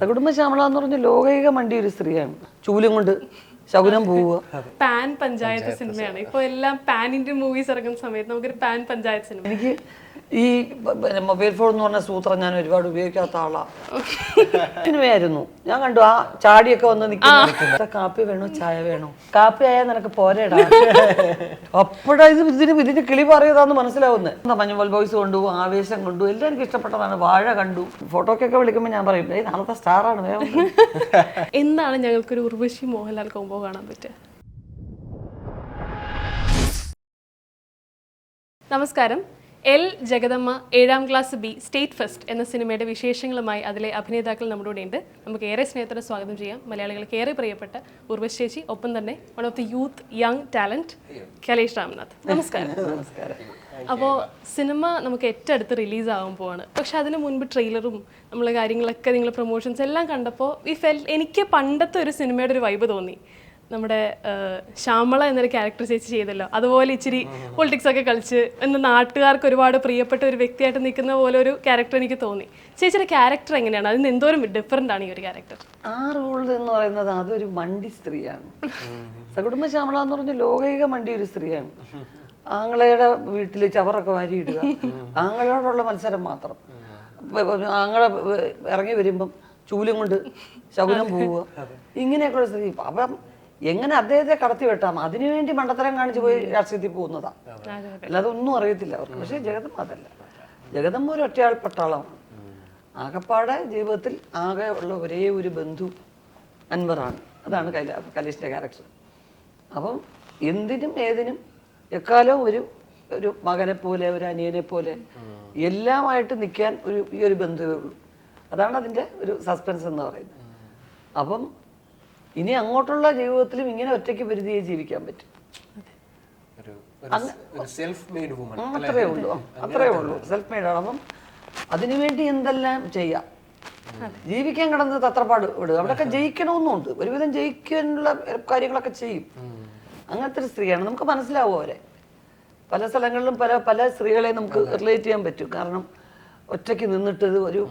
സകുടുംബ ശ്യാമള എന്ന് പറഞ്ഞ ലോകൈക മണ്ടി ഒരു സ്ത്രീയാണ്. ചൂലും കൊണ്ട് ശകുനം പോവുക. പാൻ പഞ്ചായത്ത് സിനിമയാണ്. ഇപ്പൊ എല്ലാം പാൻ ഇന്ത്യൻ മൂവീസ് ഇറങ്ങുന്ന സമയത്ത് നമുക്കൊരു പാൻ പഞ്ചായത്ത് സിനിമ. എനിക്ക് ഈ മൊബൈൽ ഫോൺ എന്ന് പറഞ്ഞ സൂത്രം ഞാൻ ഒരുപാട് ഉപയോഗിക്കാത്ത ആളാണ് സിനിമയായിരുന്നു. ഞാൻ കണ്ടു ആ ചാടിയൊക്കെ വന്ന് നിൽക്കുന്നു കാപ്പി വേണോ ചായ വേണോ? കാപ്പി ആയാൽ നിനക്ക് പോരേടാ. അപ്പോഴാ ഇത് ഇതിന് ഇതിന്റെ കിളി പറയതാന്ന് മനസ്സിലാവുന്നത് മഞ്ഞുമൽ ബോയ്സ് കണ്ടു ആവേശം കണ്ടു എല്ലാം എനിക്ക് ഇഷ്ടപ്പെട്ടതാണ്. വാഴ കണ്ടു. ഫോട്ടോക്കൊക്കെ വിളിക്കുമ്പോൾ ഞാൻ പറയും ഏയ് നാളത്തെ സ്റ്റാറാണ് വേണം എന്താണ് ഞങ്ങൾക്കൊരു ഉർവശി മോഹൻലാൽ കോമ്പോ കാണാൻ പറ്റുക നമസ്കാരം. എൽ ജഗദമ്മ ഏഴാം ക്ലാസ് ബി സ്റ്റേറ്റ് ഫസ്റ്റ് എന്ന സിനിമയുടെ വിശേഷങ്ങളുമായി അതിലെ അഭിനേതാക്കൾ നമ്മുടെ കൂടെ ഉണ്ട് നമുക്ക് ഏറെ സ്നേഹത്തോടെ സ്വാഗതം ചെയ്യാം. മലയാളികൾക്ക് ഏറെ പ്രിയപ്പെട്ട ഉർവശേഷി ചേച്ചി ഒപ്പം തന്നെ one of the youth young talent Kalesh Ramnath. നമസ്കാരം. നമസ്കാരം. അപ്പോൾ സിനിമ നമുക്ക് ഏറ്റവും അടുത്ത് റിലീസ് ആവാൻ പോവാണ്. പക്ഷെ അതിന് മുൻപ് ട്രെയിലറും നമ്മളെ കാര്യങ്ങളൊക്കെ നിങ്ങൾ പ്രൊമോഷൻസ് എല്ലാം കണ്ടപ്പോൾ ഈ ഫെൽ എനിക്ക് പണ്ടത്തെ ഒരു സിനിമയുടെ ഒരു വൈബ് തോന്നി. നമ്മുടെ ശ്യാമള എന്നൊരു ക്യാരക്ടർ ചേച്ചി ചെയ്തല്ലോ. അതുപോലെ ഇച്ചിരി പൊളിറ്റിക്സ് ഒക്കെ കളിച്ച് എന്ന് നാട്ടുകാർക്ക് ഒരുപാട് പ്രിയപ്പെട്ട ഒരു വ്യക്തിയായിട്ട് നിൽക്കുന്ന പോലെ ഒരു ക്യാരക്ടർ എനിക്ക് തോന്നി. ചേച്ചിയുടെ ക്യാരക്ടർ എങ്ങനെയാണ്? അതിന് എന്തോരം ഡിഫറെന്റ് ആണ് ഈ ഒരു ക്യാരക്ടർ ആ റോൾ എന്ന് പറയുന്നത് അതൊരു മണ്ടി സ്ത്രീയാണ്. സകുടുംബ ശ്യാമള എന്ന് പറഞ്ഞ ലോകൈക മണ്ടി ഒരു സ്ത്രീയാണ്. ആങ്ങളയുടെ വീട്ടിൽ ചവറൊക്കെ വാരിയിടുക. ആങ്ങളയോടുള്ള മത്സരം മാത്രം. ആങ്ങളെ ഇറങ്ങി വരുമ്പം ചൂലും കൊണ്ട് ശകുനം പോവുക. ഇങ്ങനെയൊക്കെയുള്ള സ്ത്രീ. അപ്പം എങ്ങനെ അദ്ദേഹത്തെ കടത്തി വെട്ടാം? അതിനുവേണ്ടി മണ്ടത്തരം കാണിച്ച് പോയി രാഷ്ട്രീയത്തിൽ പോകുന്നതാ. അല്ലാതെ ഒന്നും അറിയത്തില്ല അവർക്ക്. പക്ഷേ ജഗതമ്മ അതല്ല. ജഗതമ്മ ഒരു ഒറ്റയാൾ പട്ടാളമാണ് ആകപ്പാടെ ജീവിതത്തിൽ ആകെ ഉള്ള ഒരേ ഒരു ബന്ധു അൻവറാണ്. അതാണ് കൈല കലേഷിന്റെ ക്യാരക്ടർ അപ്പം എന്തിനും ഏതിനും എക്കാലവും ഒരു ഒരു മകനെ പോലെ ഒരു അനിയനെ പോലെ എല്ലാമായിട്ട് നിൽക്കാൻ ഒരു ഈ ഒരു ബന്ധുവേ ഉള്ളൂ. അതാണ് അതിന്റെ ഒരു സസ്പെൻസ് എന്ന് പറയുന്നത്. അപ്പം ഇനി അങ്ങോട്ടുള്ള ജീവിതത്തിലും ഇങ്ങനെ ഒറ്റയ്ക്ക് പരിധിയെ ജീവിക്കാൻ പറ്റും. അത്രേ ഉള്ളൂ. അത്രേ ഉള്ളൂ. സെൽഫ് മെയ്ഡ് ആണ്. അപ്പം അതിനുവേണ്ടി എന്തെല്ലാം ചെയ്യാം? ജീവിക്കാൻ കിടന്ന് തത്രപ്പാട് വിടുക അവിടെയൊക്കെ ജയിക്കണമെന്നുണ്ട്. ഒരുവിധം ജയിക്കാനുള്ള കാര്യങ്ങളൊക്കെ ചെയ്യും. അങ്ങനത്തെ ഒരു സ്ത്രീയാണ്. നമുക്ക് മനസ്സിലാവും അവരെ. പല സ്ഥലങ്ങളിലും പല പല സ്ത്രീകളെ നമുക്ക് റിലേറ്റ് ചെയ്യാൻ പറ്റും. കാരണം ഒറ്റയ്ക്ക് നിന്നിട്ട് ഇത് ഒരു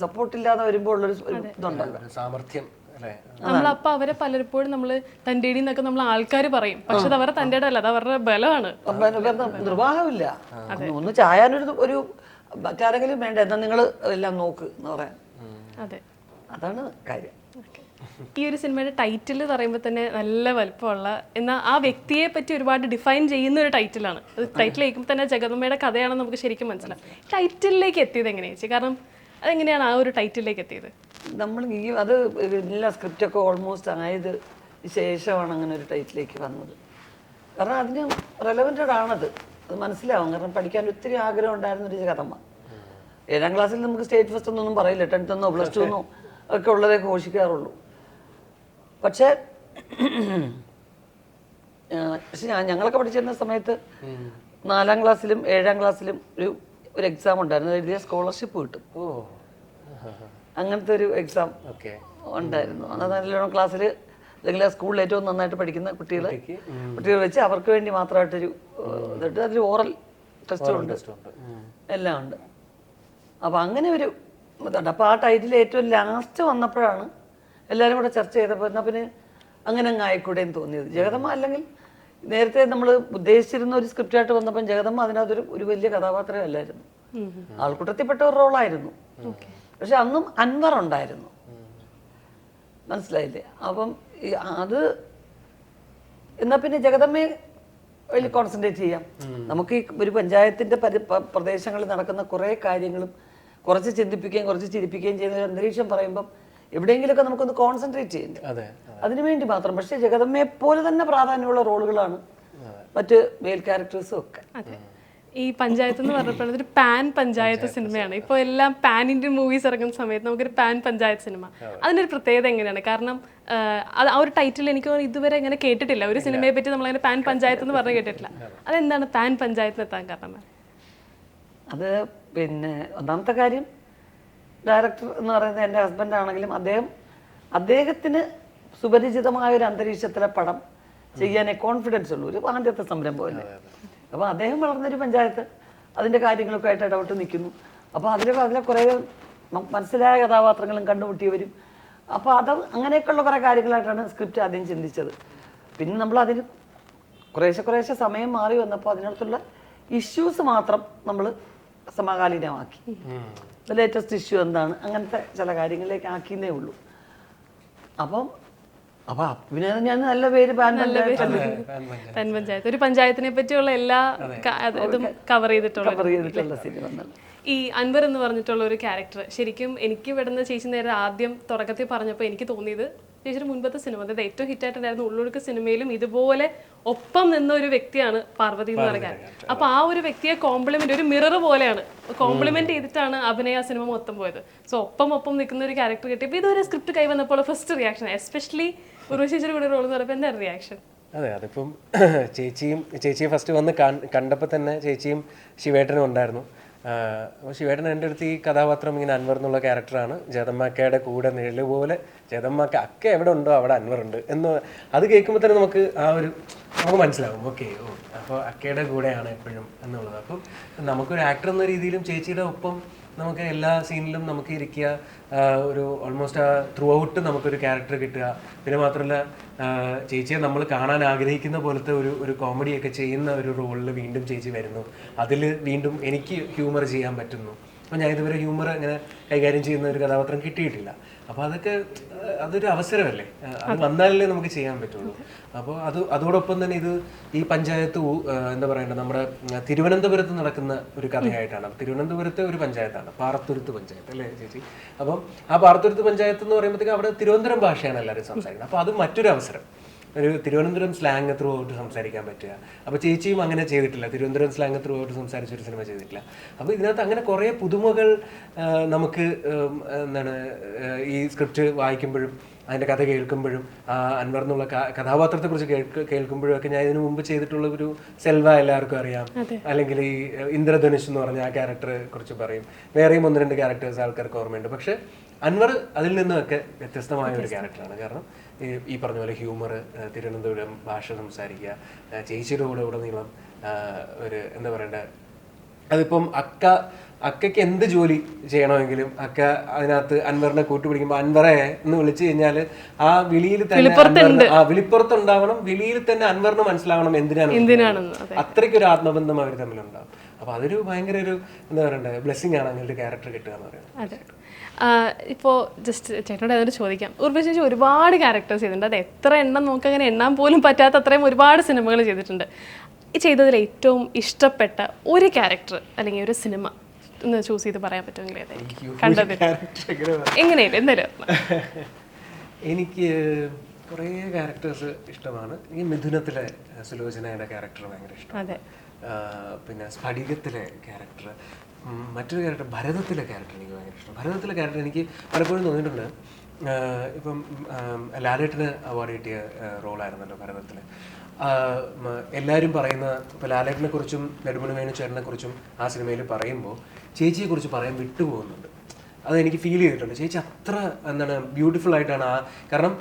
സപ്പോർട്ടില്ലാതെ വരുമ്പോൾ ഉള്ളൊരു ഒരു ഇതുണ്ടല്ലോ. സാമർഥ്യം. അല്ലേ? നമ്മളപ്പോ അവരെ പലപ്പോഴും നമ്മൾ തന്റെ എന്നൊക്കെ നമ്മൾ ആൾക്കാർ പറയും. പക്ഷെ അത് അവരുടെ തന്റെ അല്ല അത് അവരുടെ ബലമാണ്. അപ്പം നിർവാഹമില്ല. ഒന്ന് ചായാനൊരു ഒരു മറ്റാരെങ്കിലും വേണ്ട? എന്നാ നിങ്ങൾ എല്ലാം നോക്ക് എന്ന് പറയാൻ. അതെ. അതാണ് കാര്യം. ഈ ഒരു സിനിമയുടെ ടൈറ്റിൽ പറയുമ്പോൾ തന്നെ നല്ല വലുപ്പമുള്ള എന്നാൽ ആ വ്യക്തിയെ പറ്റി ഒരുപാട് ഡിഫൈൻ ചെയ്യുന്ന ഒരു ടൈറ്റിലാണ്. ടൈറ്റിൽ കേൾക്കുമ്പോൾ തന്നെ ജഗദമ്മയുടെ കഥയാണെന്ന് നമുക്ക് ശരിക്കും മനസ്സിലാവും. ടൈറ്റിലേക്ക് എത്തിയത് എങ്ങനെയാ ചേച്ചി? കാരണം അതെങ്ങനെയാണ് ആ ഒരു ടൈറ്റിലേക്ക് എത്തിയത്? നമ്മൾ ഈ അത് എല്ലാ സ്ക്രിപ്റ്റൊക്കെ ഓൾമോസ്റ്റ് ആയത് ശേഷമാണ് അങ്ങനെ ഒരു ടൈറ്റിലേക്ക് വന്നത്. കാരണം അതിന് റെലവന്റഡ് ആണത്. അത് മനസ്സിലാവും. കാരണം പഠിക്കാൻ ഒത്തിരി ആഗ്രഹം ഉണ്ടായിരുന്ന ഒരു കഥമ്മ ഏഴാം ക്ലാസ്സിൽ നമുക്ക് സ്റ്റേറ്റ് ഫസ്റ്റ് ഒന്നും പറയില്ല. ടെൻത്ത് ഒന്നോ പ്ലസ് ടു ഒന്നോ ഒക്കെ ഉള്ളതേ ഘോഷിക്കാറുള്ളൂ. പക്ഷേ പക്ഷെ ഞാൻ ഞങ്ങളൊക്കെ പഠിച്ചിരുന്ന സമയത്ത് നാലാം ക്ലാസ്സിലും ഏഴാം ക്ലാസ്സിലും ഒരു ഒരു എക്സാം ഉണ്ടായിരുന്നു. എഴുതിയ സ്കോളർഷിപ്പ് കിട്ടും. ഓ. അങ്ങനത്തെ ഒരു എക്സാം ഓക്കെ. ഉണ്ടായിരുന്നു. അന്ന് നല്ലോണം ക്ലാസ്സിൽ അല്ലെങ്കിൽ ആ സ്കൂളിൽ ഏറ്റവും നന്നായിട്ട് പഠിക്കുന്ന കുട്ടികൾ കുട്ടികൾ വെച്ച് അവർക്ക് വേണ്ടി മാത്രമായിട്ടൊരു ഇതിട്ട് അതിൽ ഓറൽ ടെസ്റ്റും ഉണ്ട്. എല്ലാം ഉണ്ട്. അപ്പോൾ അങ്ങനെ ഒരു ഇതുണ്ട്. അപ്പോൾ ആ ടൈറ്റിൽ ഏറ്റവും ലാസ്റ്റ് വന്നപ്പോഴാണ് എല്ലാവരും കൂടെ ചർച്ച ചെയ്തപ്പോൾ എന്നാൽ പിന്നെ അങ്ങനെ അങ്ങ് ആയിക്കൂടെയും തോന്നിയത്. ജഗതമ്മ അല്ലെങ്കിൽ നേരത്തെ നമ്മൾ ഉദ്ദേശിച്ചിരുന്ന ഒരു സ്ക്രിപ്റ്റായിട്ട് വന്നപ്പം ജഗതമ്മ അതിനകത്തൊരു ഒരു വലിയ കഥാപാത്രമല്ലായിരുന്നു. ആൾക്കൂട്ടത്തിൽപ്പെട്ട ഒരു റോളായിരുന്നു പക്ഷെ അന്നും അൻവർ ഉണ്ടായിരുന്നു. മനസ്സിലായില്ലേ? അപ്പം ഈ അത് എന്നാ പിന്നെ ജഗദമ്മയെ വലിയ കോൺസെൻട്രേറ്റ് ചെയ്യാം. നമുക്ക് ഈ ഒരു പഞ്ചായത്തിന്റെ പരി പ്രദേശങ്ങളിൽ നടക്കുന്ന കുറേ കാര്യങ്ങളും കുറച്ച് ചിന്തിപ്പിക്കുകയും കുറച്ച് ചിരിപ്പിക്കുകയും ചെയ്യുന്ന ഒരു അന്തരീക്ഷം പറയുമ്പം എവിടെയെങ്കിലുമൊക്കെ നമുക്കൊന്ന് കോൺസെൻട്രേറ്റ് ചെയ്യണ്ടേ? അതിനുവേണ്ടി അതിനു വേണ്ടി മാത്രം. പക്ഷേ ജഗദമ്മയെ പോലെ തന്നെ പ്രാധാന്യമുള്ള റോളുകളാണ് മറ്റ് മെയിൽ ക്യാരക്ടേഴ്സും ഒക്കെ. ഈ പഞ്ചായത്ത് എന്ന് പറഞ്ഞപ്പോൾ ഒരു പാൻ പഞ്ചായത്ത് സിനിമയാണ്. ഇപ്പോൾ എല്ലാം പാൻ ഇന്ത്യൻ മൂവീസ് ഇറങ്ങുന്ന സമയത്ത് നമുക്കൊരു പാൻ പഞ്ചായത്ത് സിനിമ. അതിനൊരു പ്രത്യേകത എങ്ങനെയാണ്? കാരണം അത് ആ ഒരു ടൈറ്റിൽ എനിക്ക് ഇതുവരെ അങ്ങനെ കേട്ടിട്ടില്ല. ഒരു സിനിമയെ പറ്റി നമ്മൾ അങ്ങനെ പാൻ പഞ്ചായത്ത് എന്ന് പറഞ്ഞ് കേട്ടിട്ടില്ല. അതെന്താണ് പാൻ പഞ്ചായത്തിന് എത്താൻ കാരണം? അത് പിന്നെ ഒന്നാമത്തെ കാര്യം ഡയറക്ടർ എന്ന് പറയുന്നത് എന്റെ ഹസ്ബൻഡ് ആണെങ്കിലും അദ്ദേഹം അദ്ദേഹത്തിന് സുപരിചിതമായ ഒരു അന്തരീക്ഷത്തിലെ പടം ചെയ്യാനേ കോൺഫിഡൻസ് ഉള്ളൂ. ഒരു ആദ്യത്തെ സംരംഭമല്ലേ? അപ്പോൾ അദ്ദേഹം വളർന്നൊരു പഞ്ചായത്ത്. അതിന്റെ കാര്യങ്ങളൊക്കെ ആയിട്ട് ഇടപെട്ട് നിൽക്കുന്നു. അപ്പോൾ അതിൽ അതിലെ കുറേ മനസ്സിലായ കഥാപാത്രങ്ങളും കണ്ടുമുട്ടിയവരും. അപ്പോൾ അത് അങ്ങനെയൊക്കെയുള്ള കുറേ കാര്യങ്ങളായിട്ടാണ് സ്ക്രിപ്റ്റ് ആദ്യം ചിന്തിച്ചത്. പിന്നെ നമ്മൾ അതിന് കുറേശ്ശെ കുറേശ്ശെ സമയം മാറി വന്നപ്പോൾ അതിനകത്തുള്ള ഇഷ്യൂസ് മാത്രം നമ്മൾ സമകാലീനമാക്കി. ലേറ്റസ്റ്റ് ഇഷ്യൂ എന്താണ്? അങ്ങനത്തെ ചില കാര്യങ്ങളിലേക്ക് ആക്കിയതേ ഉള്ളൂ. അപ്പം അപ്പം പിന്നെ ഞാൻ നല്ല പേര് തൻ പഞ്ചായത്ത് ഒരു പഞ്ചായത്തിനെ പറ്റിയുള്ള എല്ലാ ക- അത് ഇതും കവർ ചെയ്തിട്ടുള്ള കവർ ചെയ്തിട്ടുള്ള സിനിമ എന്നുള്ള ഈ അൻവർ എന്ന് പറഞ്ഞിട്ടുള്ള ഒരു ക്യാരക്ടർ ശരിക്കും എനിക്ക് ഇവിടുന്ന് ചേച്ചി നേരെ ആദ്യം തുടക്കത്തിൽ പറഞ്ഞപ്പോൾ എനിക്ക് തോന്നിയത് ചേച്ചിയുടെ മുൻപത്തെ സിനിമ അതായത് ഏറ്റവും ഹിറ്റായിട്ടുണ്ടായിരുന്ന ഉള്ളൊഴുക്ക് സിനിമയിലും ഇതുപോലെ ഒപ്പം നിന്ന ഒരു വ്യക്തിയാണ് പാർവതി എന്ന് പറയുന്നത് അപ്പൊ ആ ഒരു വ്യക്തിയെ കോംപ്ലിമെന്റ് ഒരു മിറർ പോലെയാണ്. കോംപ്ലിമെന്റ് ചെയ്തിട്ടാണ് അഭിനയ സിനിമ മൊത്തം പോയത്. സോ ഒപ്പം ഒപ്പം നിൽക്കുന്ന ഒരു ക്യാരക്ടർ കിട്ടിയപ്പോൾ ഇതൊരു സ്ക്രിപ്റ്റ് കൈ വന്നപ്പോൾ ഫസ്റ്റ് റിയാക്ഷൻ എസ്പെഷ്യലി ഉർവശേഷിയുടെ കൂടെ റോൾ എന്ന് പറയുമ്പോൾ എന്താ റിയാക്ഷൻ അതെ അതിപ്പം ചേച്ചിയും ചേച്ചിയെ ഫസ്റ്റ് വന്ന് കണ്ടപ്പോൾ തന്നെ ചേച്ചിയും ശിവേട്ടനും ഉണ്ടായിരുന്നു. അപ്പോൾ ശിവേട്ടൻ എന്റെ അടുത്ത് ഈ കഥാപാത്രം ഇങ്ങനെ അൻവർ എന്നുള്ള ക്യാരക്ടറാണ് ജതമ്മക്കയുടെ കൂടെ നിഴൽ പോലെ ജതമ്മക്ക അക്ക എവിടെ ഉണ്ടോ അവിടെ അൻവർ ഉണ്ട് എന്ന് അത് കേൾക്കുമ്പോൾ തന്നെ നമുക്ക് ആ ഒരു നമുക്ക് മനസ്സിലാവും. ഓക്കെ ഓ അപ്പോൾ അക്കയുടെ കൂടെയാണ് എപ്പോഴും എന്നുള്ളത്. അപ്പം നമുക്കൊരു ആക്ടർ എന്ന രീതിയിലും ചേച്ചിയുടെ ഒപ്പം നമുക്ക് എല്ലാ സീനിലും നമുക്ക് ഇരിക്കുക. ഒരു ഓൾമോസ്റ്റ് ആ ത്രൂ ഔട്ട് നമുക്കൊരു ക്യാരക്ടർ കിട്ടുക. പിന്നെ മാത്രമല്ല ചേച്ചിയെ നമ്മൾ കാണാൻ ആഗ്രഹിക്കുന്ന പോലത്തെ ഒരു ഒരു കോമഡിയൊക്കെ ചെയ്യുന്ന ഒരു റോളിൽ വീണ്ടും ചേച്ചി വരുന്നു. അതിൽ വീണ്ടും എനിക്ക് ഹ്യൂമർ ചെയ്യാൻ പറ്റുന്നു. അപ്പോൾ ഞാൻ ഇതുവരെ ഹ്യൂമർ അങ്ങനെ കൈകാര്യം ചെയ്യുന്ന ഒരു കഥാപാത്രം കിട്ടിയിട്ടില്ല. അപ്പോൾ അതൊക്കെ അതൊരു അവസരമല്ലേ? അത് വന്നാലല്ലേ നമുക്ക് ചെയ്യാൻ പറ്റുള്ളൂ. അപ്പോൾ അത് അതോടൊപ്പം തന്നെ ഇത് ഈ പഞ്ചായത്ത് എന്താ പറയണ്ടത് നമ്മുടെ തിരുവനന്തപുരത്ത് നടക്കുന്ന ഒരു കഥയായിട്ടാണ്. തിരുവനന്തപുരത്തെ ഒരു പഞ്ചായത്താണ് പാറത്തുരുത്ത് പഞ്ചായത്ത് അല്ലേ ചേച്ചി? അപ്പം ആ പാറത്തുരുത്ത് പഞ്ചായത്ത് എന്ന് പറയുമ്പോഴത്തേക്ക് അവിടെ തിരുവനന്തപുരം ഭാഷയാണ് എല്ലാവരും സംസാരിക്കുന്നത്. അപ്പോൾ അത് മറ്റൊരു അവസരം. ഒരു തിരുവനന്തപുരം സ്ലാങ് ത്രൂ ഔട്ട് സംസാരിക്കാൻ പറ്റുക. അപ്പോൾ ചേച്ചിയും അങ്ങനെ ചെയ്തിട്ടില്ല. തിരുവനന്തപുരം സ്ലാങ് ത്രൂ ഔട്ട് സംസാരിച്ച ഒരു സിനിമ ചെയ്തിട്ടില്ല. അപ്പോൾ ഇതിനകത്ത് അങ്ങനെ കുറേ പുതുമകൾ നമുക്ക് എന്താണ് ഈ സ്ക്രിപ്റ്റ് വായിക്കുമ്പോഴും അതിന്റെ കഥ കേൾക്കുമ്പോഴും അൻവർ എന്നുള്ള കഥാപാത്രത്തെക്കുറിച്ച് കേൾക്ക് കേൾക്കുമ്പോഴും ഒക്കെ ഞാൻ ഇതിനു മുമ്പ് ചെയ്തിട്ടുള്ള ഒരു സെൽവ എല്ലാവർക്കും അറിയാം. അല്ലെങ്കിൽ ഈ ഇന്ദ്രധനുഷ് എന്ന് പറഞ്ഞ ആ ക്യാരക്ടറെ കുറിച്ച് പറയും. വേറെയും ഒന്ന് രണ്ട് ക്യാരക്ടേഴ്സ് ആൾക്കാർക്ക് ഓർമ്മയുണ്ട്. പക്ഷെ അൻവർ അതിൽ നിന്നൊക്കെ വ്യത്യസ്തമായ ഒരു ക്യാരക്ടറാണ് കാരണം ഈ പറഞ്ഞ പോലെ ഹ്യൂമർ തിരുവനന്തപുരം ഭാഷ സംസാരിക്കുക ചേച്ചിയുടെ കൂടെ ഉടനീളം ഒരു എന്താ പറയണ്ടേ അതിപ്പം അക്ക അക്കയ്ക്ക് എന്ത് ജോലി ചെയ്യണമെങ്കിലും അക്ക അതിനകത്ത് അൻവറിനെ കൂട്ടുപിടിക്കുമ്പോൾ അൻവറെ എന്ന് വിളിച്ചു കഴിഞ്ഞാൽ ആ വിളിയിൽ തന്നെ ആ വിളിപ്പുറത്തുണ്ടാവണം വിളിയിൽ തന്നെ അൻവറിന് മനസ്സിലാവണം എന്തിനാണ് അത്രയ്ക്ക് ഒരു ആത്മബന്ധം അവർ തമ്മിലുണ്ടാവും. അപ്പൊ അതൊരു ഭയങ്കര ഒരു എന്താ പറയണ്ടേ ബ്ലെസ്സിങ് ആണ് അങ്ങനെ ക്യാരക്ടർ കിട്ടുക എന്ന് പറയുന്നത്. ഇപ്പോൾ ജസ്റ്റ് ചേട്ടനോട് അതിനോട് ചോദിക്കാം. ഉർവശേഷി ഒരുപാട് ക്യാരക്ടേഴ്സ് ചെയ്തിട്ടുണ്ട്. അത് എത്ര എണ്ണം നമുക്ക് അങ്ങനെ എണ്ണാൻ പോലും പറ്റാത്ത അത്രയും ഒരുപാട് സിനിമകൾ ചെയ്തിട്ടുണ്ട്. ഈ ചെയ്തതിൽ ഏറ്റവും ഇഷ്ടപ്പെട്ട ഒരു ക്യാരക്ടർ അല്ലെങ്കിൽ ഒരു സിനിമ ഒന്ന് ചൂസ് ചെയ്ത് പറയാൻ പറ്റുമെങ്കിൽ ഏതായിരിക്കും കണ്ടതിൽ എങ്ങനെയല്ലേ എന്തായാലും എനിക്ക് കുറേ ക്യാരക്ടേഴ്സ് ഇഷ്ടമാണ്. ഈ മിഥുനത്തിലെ സുലോചനയുടെ ക്യാരക്ടർ ഭയങ്കര ഇഷ്ടം അതെ. പിന്നെ സ്ഫടികത്തിലെ ക്യാരക്ടർ മറ്റൊരു ക്യാരക്ടർ ഭരതത്തിലെ ക്യാരക്ടർ എനിക്ക് ഭയങ്കര ഇഷ്ടം ഭരതത്തിലെ ക്യാരക്ടർ എനിക്ക് പലപ്പോഴും തോന്നിയിട്ടുണ്ട്. ഇപ്പം ലാലേട്ടന് അവാർഡ് കിട്ടിയ റോളായിരുന്നല്ലോ ഭരതത്തിൽ എല്ലാവരും പറയുന്ന ഇപ്പോൾ ലാലേട്ടനെ കുറിച്ചും നെടുമണി വേണുചേട്ടനെ കുറിച്ചും ആ സിനിമയിൽ പറയുമ്പോൾ ചേച്ചിയെ കുറിച്ച് പറയാൻ വിട്ടുപോകുന്നുണ്ട്. അത് എനിക്ക് ഫീൽ ചെയ്തിട്ടുണ്ട്. ചേച്ചി അത്ര എന്താണ് ബ്യൂട്ടിഫുൾ ആയിട്ടാണ് ആ കാരണം